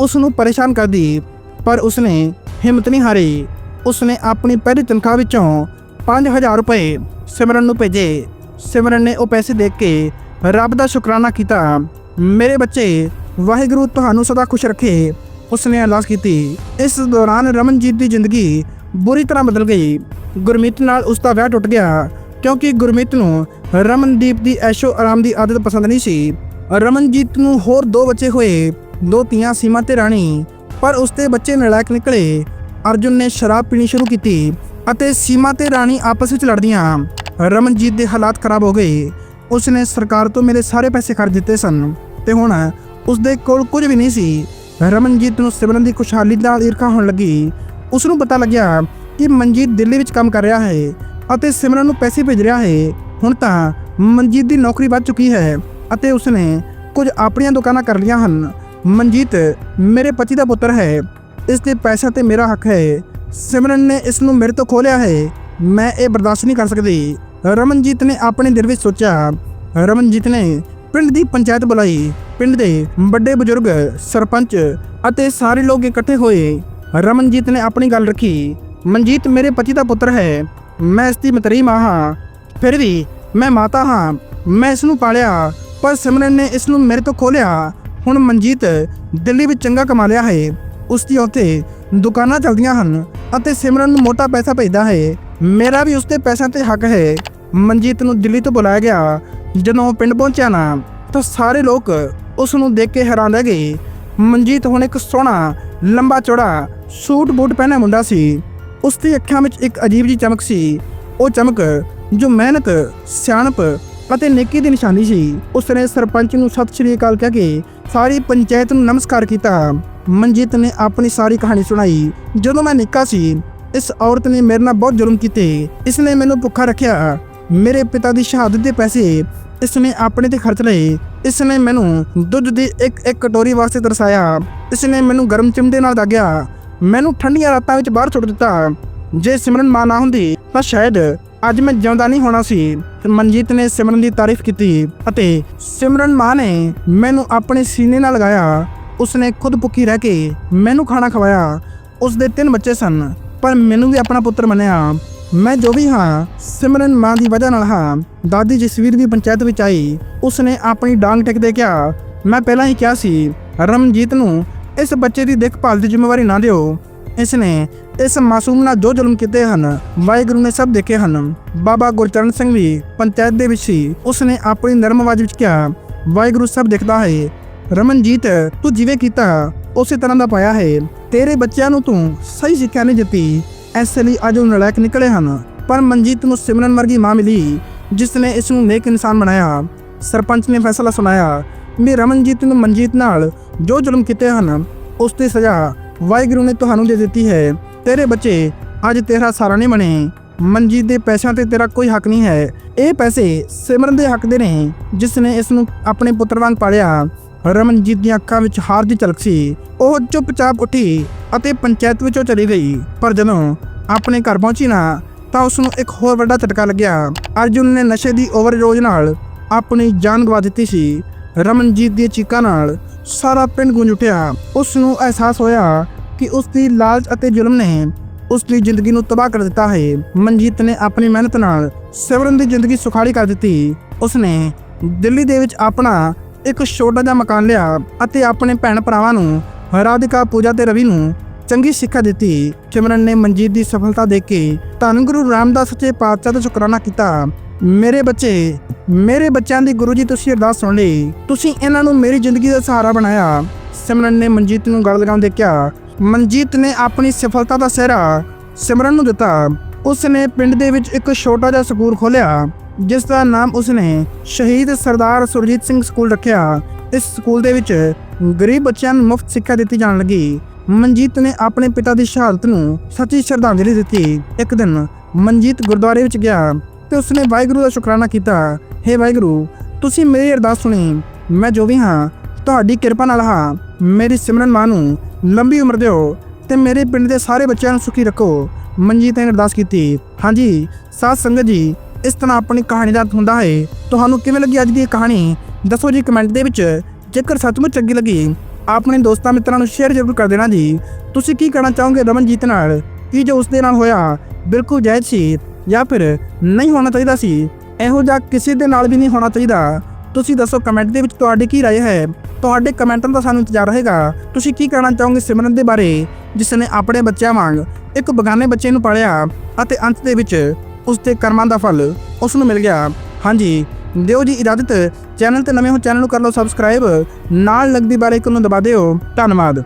ਉਸ ਨੂੰ ਪਰੇਸ਼ਾਨ ਕਰਦੀ। ਪਰ ਉਸਨੇ ਹਿੰਮਤ ਨਹੀਂ ਹਾਰੀ। ਉਸਨੇ ਆਪਣੀ ਪਹਿਲੀ ਤਨਖਾਹ ਵਿੱਚੋਂ 5000 ਰੁਪਏ ਸਿਮਰਨ ਨੂੰ ਭੇਜੇ। ਸਿਮਰਨ ਨੇ ਉਹ ਪੈਸੇ ਦੇਖ ਕੇ ਰੱਬ ਦਾ ਸ਼ੁਕਰਾਨਾ ਕੀਤਾ। ਮੇਰੇ ਬੱਚੇ ਵਾਹਿਗੁਰੂ ਤੁਹਾਨੂੰ ਸਦਾ ਖੁਸ਼ ਰੱਖੇ, ਉਸਨੇ ਅਰਦਾਸ ਕੀਤੀ। ਇਸ ਦੌਰਾਨ ਰਮਨਜੀਤ ਦੀ ਜ਼ਿੰਦਗੀ ਬੁਰੀ ਤਰ੍ਹਾਂ ਬਦਲ ਗਈ। ਗੁਰਮੀਤ ਨਾਲ ਉਸ ਦਾ ਵਿਆਹ ਟੁੱਟ ਗਿਆ, ਕਿਉਂਕਿ ਗੁਰਮੀਤ ਨੂੰ ਰਮਨਦੀਪ ਦੀ ਐਸ਼ੋ ਆਰਾਮ ਦੀ ਆਦਤ ਪਸੰਦ ਨਹੀਂ ਸੀ। ਰਮਨਜੀਤ ਨੂੰ ਹੋਰ ਦੋ ਬੱਚੇ ਹੋਏ, ਦੋ ਧੀਆਂ ਸੀਮਾ ਤੇ ਰਾਣੀ, ਪਰ ਉਸਦੇ ਬੱਚੇ ਨਲਾਇਕ ਨਿਕਲੇ। ਅਰਜੁਨ ਨੇ ਸ਼ਰਾਬ ਪੀਣੀ ਸ਼ੁਰੂ ਕੀਤੀ ਅਤੇ ਸੀਮਾ ਤੇ ਰਾਣੀ ਆਪਸ ਵਿੱਚ ਲੜਦੀਆਂ। ਰਮਨਜੀਤ ਦੇ ਹਾਲਾਤ ਖਰਾਬ ਹੋ ਗਏ। ਉਸਨੇ ਸਰਕਾਰ ਤੋਂ ਮੇਰੇ ਸਾਰੇ ਪੈਸੇ ਖਰਚ ਦਿੱਤੇ ਸਨ ਤੇ ਹੁਣ ਉਸਦੇ ਕੋਲ ਕੁਝ ਵੀ ਨਹੀਂ ਸੀ। ਰਮਨਜੀਤ ਨੂੰ ਸਿਮਰਨ ਦੀ ਖੁਸ਼ਹਾਲੀ ਨਾਲ ਈਰਖਾ ਹੋਣ ਲੱਗੀ। ਉਸ ਨੂੰ ਪਤਾ ਲੱਗਿਆ ਕਿ ਮਨਜੀਤ ਦਿੱਲੀ ਵਿੱਚ ਕੰਮ ਕਰ ਰਿਹਾ ਹੈ ਅਤੇ ਸਿਮਰਨ ਨੂੰ ਪੈਸੇ ਭੇਜ ਰਿਹਾ ਹੈ। ਹੁਣ ਤਾਂ ਮਨਜੀਤ ਦੀ ਨੌਕਰੀ ਵੱਧ ਚੁੱਕੀ ਹੈ ਅਤੇ ਉਸਨੇ ਕੁਝ ਆਪਣੀਆਂ ਦੁਕਾਨਾਂ ਕਰ ਲਈਆਂ ਹਨ। ਮਨਜੀਤ ਮੇਰੇ ਪਤੀ ਦਾ ਪੁੱਤਰ ਹੈ। ਇਸ ਦੇ ਪੈਸਾ ਤੇ ਮੇਰਾ ਹੱਕ ਹੈ। ਸਿਮਰਨ ਨੇ ਇਸ ਨੂੰ ਮੇਰੇ ਤੋਂ ਖੋਲਿਆ ਹੈ। ਮੈਂ ਇਹ ਬਰਦਾਸ਼ਤ ਨਹੀਂ ਕਰ ਸਕਦੀ। ਰਮਨਜੀਤ ਨੇ ਆਪਣੇ ਦਿਲ ਵਿੱਚ ਸੋਚਿਆ। ਰਮਨਜੀਤ ਨੇ ਪਿੰਡ ਦੀ ਪੰਚਾਇਤ ਬੁਲਾਈ। ਪਿੰਡ ਦੇ ਵੱਡੇ ਬਜ਼ੁਰਗ, ਸਰਪੰਚ ਅਤੇ ਸਾਰੇ ਲੋਕ ਇਕੱਠੇ ਹੋਏ। ਰਮਨਜੀਤ ਨੇ ਆਪਣੀ ਗੱਲ ਰੱਖੀ। ਮਨਜੀਤ ਮੇਰੇ ਪਤੀ ਦਾ ਪੁੱਤਰ ਹੈ। ਮੈਂ ਇਸ ਦੀ ਮਤਰੀ ਮਾਂ ਹਾਂ। ਫਿਰ ਵੀ ਮੈਂ ਮਾਤਾ ਹਾਂ। ਮੈਂ ਇਸ ਨੂੰ ਪਾਲਿਆ, ਪਰ ਸਿਮਰਨ ਨੇ ਇਸ ਨੂੰ ਮੇਰੇ ਤੋਂ ਖੋਲਿਆ। ਹੁਣ ਮਨਜੀਤ ਦਿੱਲੀ ਵਿੱਚ ਚੰਗਾ ਕਮਾ ਲਿਆ ਹੈ। ਉਸ ਦੀ ਉੱਥੇ ਦੁਕਾਨਾਂ ਚੱਲਦੀਆਂ ਹਨ ਅਤੇ ਸਿਮਰਨ ਨੂੰ ਮੋਟਾ ਪੈਸਾ ਭੇਜਦਾ ਹੈ। ਮੇਰਾ ਵੀ ਉਸ ਤੇ ਪੈਸਿਆਂ ਤੇ ਹੱਕ ਹੈ। ਮਨਜੀਤ ਨੂੰ ਦਿੱਲੀ ਤੋਂ ਬੁਲਾਇਆ ਗਿਆ। ਜਦੋਂ ਉਹ ਪਿੰਡ ਪਹੁੰਚਿਆ ਨਾ, ਤਾਂ ਸਾਰੇ ਲੋਕ ਉਸ ਨੂੰ ਦੇਖ ਕੇ ਹੈਰਾਨ ਰਹਿ ਗਏ। ਮਨਜੀਤ ਹੁਣ ਇੱਕ ਸੋਹਣਾ, ਲੰਬਾ ਚੌੜਾ ਸੂਟ ਬੂਟ ਪਹਿਨਿਆ ਮੁੰਡਾ ਸੀ। ਉਸ ਦੀ ਅੱਖਾਂ ਵਿੱਚ ਇੱਕ ਅਜੀਬ ਜੀ ਚਮਕ ਸੀ। ਉਹ ਚਮਕ ਜੋ ਮਿਹਨਤ, ਸਿਆਣਪ ਅਤੇ ਨੇਕੀ ਦੀ ਨਿਸ਼ਾਨੀ ਸੀ। ਉਸਨੇ ਸਰਪੰਚ ਨੂੰ ਸਤਿ ਸ਼੍ਰੀ ਅਕਾਲ ਕਹਿ ਕੇ ਸਾਰੀ ਪੰਚਾਇਤ ਨੂੰ ਨਮਸਕਾਰ ਕੀਤਾ। ਮਨਜੀਤ ਨੇ ਆਪਣੀ ਸਾਰੀ ਕਹਾਣੀ ਸੁਣਾਈ। ਜਦੋਂ ਮੈਂ ਨਿੱਕਾ ਸੀ, ਇਸ ਔਰਤ ਨੇ ਮੇਰੇ ਨਾਲ ਬਹੁਤ ਜ਼ੁਲਮ ਕੀਤੇ। ਇਸ ਨੇ ਮੈਨੂੰ ਭੁੱਖਾ ਰੱਖਿਆ। ਮੇਰੇ ਪਿਤਾ ਦੀ ਸ਼ਹਾਦਤ ਦੇ ਪੈਸੇ ਇਸ ਨੇ ਆਪਣੇ ਤੇ ਖਰਚ ਲਏ। ਇਸ ਨੇ ਮੈਨੂੰ ਦੁੱਧ ਦੀ ਇੱਕ ਇੱਕ ਕਟੋਰੀ ਵਾਸਤੇ ਤਰਸਾਇਆ। ਇਸ ਨੇ ਮੈਨੂੰ ਗਰਮ ਚਿਮਟੇ ਨਾਲ ਦਾਗਿਆ। ਮੈਨੂੰ ਠੰਡੀਆਂ ਰਾਤਾਂ ਵਿੱਚ ਬਾਹਰ ਸੁੱਟ ਦਿੱਤਾ। ਜੇ ਸਿਮਰਨ ਮਾਂ ਨਾ ਹੁੰਦੀ, ਤਾਂ ਸ਼ਾਇਦ ਅੱਜ ਮੈਂ ਜਿਉਂਦਾ ਨਹੀਂ ਹੋਣਾ ਸੀ। ਮਨਜੀਤ ਨੇ ਸਿਮਰਨ ਦੀ ਤਾਰੀਫ ਕੀਤੀ ਅਤੇ ਸਿਮਰਨ ਮਾਂ ਨੇ ਮੈਨੂੰ ਆਪਣੇ ਸੀਨੇ ਨਾਲ ਲਗਾਇਆ। ਉਸਨੇ ਖੁਦ ਭੁੱਖੀ ਰਹਿ ਕੇ ਮੈਨੂੰ ਖਾਣਾ ਖਵਾਇਆ। ਉਸ ਦੇ ਤਿੰਨ ਬੱਚੇ ਸਨ, ਪਰ ਮੈਨੂੰ ਵੀ ਆਪਣਾ ਪੁੱਤਰ ਮੰਨਿਆ। ਮੈਂ ਜੋ ਵੀ ਹਾਂ, ਸਿਮਰਨ ਮਾਂ ਦੀ ਵਜ੍ਹਾ ਨਾਲ ਹਾਂ। ਦਾਦੀ ਜਸਵੀਰ ਵੀ ਪੰਚਾਇਤ ਵਿੱਚ ਆਈ, ਉਸਨੇ ਆਪਣੀ ਡਾਂਗ ਟਿਕਦੇ ਕਿਹਾ। ਮੈਂ ਪਹਿਲਾਂ ਹੀ ਕਿਹਾ ਸੀ, ਰਮਨਜੀਤ ਨੂੰ ਇਸ ਬੱਚੇ ਦੀ ਦੇਖਭਾਲ ਦੀ ਜ਼ਿੰਮੇਵਾਰੀ ਨਾ ਦਿਓ। ਇਸਨੇ ਇਸ ਮਾਸੂਮ ਨਾਲ ਜੋ ਜ਼ੁਲਮ ਕੀਤੇ ਹਨ, ਵਾਹਿਗੁਰੂ ਨੇ ਸਭ ਦੇਖੇ ਹਨ। ਬਾਬਾ ਗੁਰਚਰਨ ਸਿੰਘ ਵੀ ਪੰਚਾਇਤ ਦੇ ਵਿੱਚ ਸੀ। ਉਸਨੇ ਆਪਣੀ ਨਰਮ ਆਵਾਜ਼ ਵਿੱਚ ਕਿਹਾ, ਵਾਹਿਗੁਰੂ ਸਭ ਦੇਖਦਾ ਹੈ। ਰਮਨਜੀਤ, ਤੂੰ ਜਿਵੇਂ ਕੀਤਾ, ਉਸੇ ਤਰ੍ਹਾਂ ਦਾ ਪਾਇਆ ਹੈ। ਤੇਰੇ ਬੱਚਿਆਂ ਨੂੰ ਤੂੰ ਸਹੀ ਸਿੱਖਿਆ ਨਹੀਂ ਦਿੱਤੀ। ਐਸੇ ਲਈ ਅੱਜ ਉਹ ਨਲਾਇਕ ਨਿਕਲੇ ਹਨ। ਪਰ ਮਨਜੀਤ ਨੂੰ ਸਿਮਰਨ ਵਰਗੀ ਮਾਂ ਮਿਲੀ, ਜਿਸ ਨੇ ਇਸ ਨੂੰ ਨੇਕ ਇਨਸਾਨ ਬਣਾਇਆ। ਸਰਪੰਚ ਨੇ ਫੈਸਲਾ ਸੁਣਾਇਆ ਵੀ ਰਮਨਜੀਤ ਨੂੰ ਮਨਜੀਤ ਨਾਲ ਜੋ ਜ਼ੁਲਮ ਕੀਤੇ ਹਨ, ਉਸ ਦੀ ਸਜ਼ਾ ਵਾਹਿਗੁਰੂ ਨੇ ਤੁਹਾਨੂੰ ਦੇ ਦਿੱਤੀ ਹੈ। ਤੇਰੇ ਬੱਚੇ ਅੱਜ ਤੇਰਾ ਸਾਰਾ ਨਹੀਂ ਬਣੇ। ਮਨਜੀਤ ਦੇ ਪੈਸਿਆਂ ਤੇ ਤੇਰਾ ਕੋਈ ਹੱਕ ਨਹੀਂ ਹੈ। ਇਹ ਪੈਸੇ ਸਿਮਰਨ ਦੇ ਹੱਕ ਦੇ ਨੇ, ਜਿਸ ਨੇ ਇਸ ਨੂੰ ਆਪਣੇ ਪੁੱਤਰ ਵਾਂਗ ਪਾਲਿਆ। ਰਮਨਜੀਤ ਦੀਆਂ ਅੱਖਾਂ ਵਿੱਚ ਹਾਰ ਦੀ ਝਲਕ ਸੀ। ਉਹ ਚੁੱਪਚਾਪ ਉੱਠੀ ਅਤੇ ਪੰਚਾਇਤ ਵਿੱਚੋਂ ਚਲੀ ਗਈ। ਪਰ ਜਦੋਂ ਆਪਣੇ ਘਰ ਪਹੁੰਚੀ ਨਾ, ਤਾਂ ਉਸ ਨੂੰ ਇੱਕ ਹੋਰ ਵੱਡਾ ਝਟਕਾ ਲੱਗਿਆ। ਅਰਜੁਨ ਨੇ ਨਸ਼ੇ ਦੀ ਓਵਰਡੋਜ਼ ਨਾਲ ਆਪਣੀ ਜਾਨ ਗਵਾ ਦਿੱਤੀ ਸੀ। ਰਮਨਜੀਤ ਦੀਆਂ ਚੀਕਾਂ ਨਾਲ ਸਾਰਾ ਪਿੰਡ ਗੂੰਜ ਉੱਠਿਆ। ਉਸ ਨੂੰ ਅਹਿਸਾਸ ਹੋਇਆ ਕਿ ਉਸ ਦੀ ਲਾਲਚ ਅਤੇ ਜ਼ੁਲਮ ਨੇ ਉਸ ਦੀ ਜ਼ਿੰਦਗੀ ਨੂੰ ਤਬਾਹ ਕਰ ਦਿੱਤਾ ਹੈ। ਮਨਜੀਤ ਨੇ ਆਪਣੀ ਮਿਹਨਤ ਨਾਲ ਸਿਮਰਨ ਦੀ ਜ਼ਿੰਦਗੀ ਸੁਖਾਲੀ ਕਰ ਦਿੱਤੀ। ਉਸ ਨੇ ਦਿੱਲੀ ਦੇ ਵਿੱਚ ਆਪਣਾ ਇੱਕ ਛੋਟਾ ਜਿਹਾ ਮਕਾਨ ਲਿਆ ਅਤੇ ਆਪਣੇ ਭੈਣ ਭਰਾਵਾਂ ਨੂੰ, ਰਾਧਿਕਾ, ਪੂਜਾ ਤੇ ਰਵੀ ਨੂੰ ਚੰਗੀ ਸਿੱਖਿਆ ਦਿੱਤੀ। ਸਿਮਰਨ ਨੇ ਮਨਜੀਤ ਦੀ ਸਫਲਤਾ ਦੇਖ ਕੇ ਧੰਨ ਗੁਰੂ ਰਾਮਦਾਸ ਸੱਚੇ ਪਾਤਸ਼ਾਹ ਦਾ ਸ਼ੁਕਰਾਨਾ ਕੀਤਾ। ਮੇਰੇ ਬੱਚੇ, ਮੇਰੇ ਬੱਚਿਆਂ ਦੀ ਗੁਰੂ ਜੀ, ਤੁਸੀਂ ਅਰਦਾਸ ਸੁਣ ਲਈ। ਤੁਸੀਂ ਇਹਨਾਂ ਨੂੰ ਮੇਰੀ ਜ਼ਿੰਦਗੀ ਦਾ ਸਹਾਰਾ ਬਣਾਇਆ। ਸਿਮਰਨ ਨੇ ਮਨਜੀਤ ਨੂੰ ਗਲ ਲਗਾਉਂਦੇ ਕਿਹਾ ਮਨਜੀਤ ਨੇ ਆਪਣੀ ਸਫਲਤਾ ਦਾ ਸਿਹਰਾ ਸਿਮਰਨ ਨੂੰ ਦਿੱਤਾ। ਉਸ ਨੇ ਪਿੰਡ ਦੇ ਵਿੱਚ ਇੱਕ ਛੋਟਾ ਜਿਹਾ ਸਕੂਲ ਖੋਲ੍ਹਿਆ। ਜਿਸ ਦਾ ਨਾਮ ਉਸਨੇ ਸ਼ਹੀਦ ਸਰਦਾਰ ਸੁਰਜੀਤ ਸਿੰਘ ਸਕੂਲ ਰੱਖਿਆ। ਇਸ ਸਕੂਲ ਦੇ ਵਿੱਚ ਗਰੀਬ ਬੱਚਿਆਂ ਨੂੰ ਮੁਫਤ ਸਿੱਖਿਆ ਦਿੱਤੀ ਜਾਣ ਲੱਗੀ। ਮਨਜੀਤ ਨੇ ਆਪਣੇ ਪਿਤਾ ਦੀ ਸ਼ਹਾਦਤ ਨੂੰ ਸੱਚੀ ਸ਼ਰਧਾਂਜਲੀ ਦਿੱਤੀ। ਇੱਕ ਦਿਨ ਮਨਜੀਤ ਗੁਰਦੁਆਰੇ ਵਿੱਚ ਗਿਆ ਤੇ ਉਸਨੇ ਵਾਹਿਗੁਰੂ ਦਾ ਸ਼ੁਕਰਾਨਾ ਕੀਤਾ। हे ਵਾਹਿਗੁਰੂ, ਤੁਸੀਂ ਮੇਰੀ ਅਰਦਾਸ ਸੁਣੀ। ਮੈਂ ਜੋ ਵੀ ਹਾਂ, ਤੁਹਾਡੀ ਕਿਰਪਾ ਨਾਲ ਹਾਂ। ਮੇਰੀ ਸਿਮਰਨ ਮਾਂ ਨੂੰ ਲੰਬੀ ਉਮਰ ਦਿਓ ਤੇ ਮੇਰੇ ਪਿੰਡ ਦੇ ਸਾਰੇ ਬੱਚਿਆਂ ਨੂੰ ਸੁਖੀ ਰੱਖੋ। ਮਨਜੀਤ ਨੇ ਅਰਦਾਸ ਕੀਤੀ। ਹਾਂਜੀ, ਸਾਧ ਸੰਗਤ ਜੀ ਇਸ ਤਰ੍ਹਾਂ ਆਪਣੀ ਕਹਾਣੀ ਦਾ ਅੰਤ ਹੁੰਦਾ ਹੈ ਤੁਹਾਨੂੰ ਕਿਵੇਂ ਲੱਗੀ ਅੱਜ ਦੀ ਇਹ ਕਹਾਣੀ ਦੱਸੋ ਜੀ ਕਮੈਂਟ ਦੇ ਵਿੱਚ ਜੇਕਰ ਸੱਚਮੁੱਚ ਚੰਗੀ ਲੱਗੀ ਆਪਣੇ ਦੋਸਤਾਂ ਮਿੱਤਰਾਂ ਨੂੰ ਸ਼ੇਅਰ ਜ਼ਰੂਰ ਕਰ ਦੇਣਾ ਜੀ ਤੁਸੀਂ ਕੀ ਕਹਿਣਾ ਚਾਹੋਗੇ ਰਮਨਜੀਤ ਨਾਲ ਕੀ ਜੋ ਉਸ ਦੇ ਨਾਲ ਹੋਇਆ ਬਿਲਕੁਲ ਜਾਇਜ਼ ਸੀ ਜਾਂ ਫਿਰ ਨਹੀਂ ਹੋਣਾ ਚਾਹੀਦਾ ਸੀ ਇਹੋ ਜਿਹਾ ਕਿਸੇ ਦੇ ਨਾਲ ਵੀ ਨਹੀਂ ਹੋਣਾ ਚਾਹੀਦਾ ਤੁਸੀਂ ਦੱਸੋ ਕਮੈਂਟ ਦੇ ਵਿੱਚ ਤੁਹਾਡੀ ਕੀ رائے ਹੈ ਤੁਹਾਡੇ ਕਮੈਂਟਾਂ ਦਾ ਸਾਨੂੰ ਇੰਤਜ਼ਾਰ ਰਹੇਗਾ ਤੁਸੀਂ ਕੀ ਕਹਿਣਾ ਚਾਹੋਗੇ ਸਿਮਰਨ ਦੇ ਬਾਰੇ ਜਿਸ ਨੇ ਆਪਣੇ ਬੱਚਿਆਂ ਵਾਂਗ ਇੱਕ ਬਗਾਨੇ ਬੱਚੇ ਨੂੰ ਪਾਲਿਆ ਅਤੇ ਅੰਤ ਦੇ ਵਿੱਚ ਉਸ ਦੇ ਕਰਮਾਂ ਦਾ ਫਲ ਉਸ ਨੂੰ ਮਿਲ ਗਿਆ। ਹਾਂਜੀ, ਦਿਓ ਜੀ ਇਜਾਜ਼ਤ। ਚੈਨਲ ਤੇ ਨਵੇਂ ਹੋ ਚੈਨਲ ਨੂੰ ਕਰ ਲਓ ਸਬਸਕ੍ਰਾਈਬ ਨਾਲ ਲੱਗਦੀ ਬੈਲ ਆਈਕਨ ਨੂੰ ਦਬਾ ਦਿਓ। ਧੰਨਵਾਦ।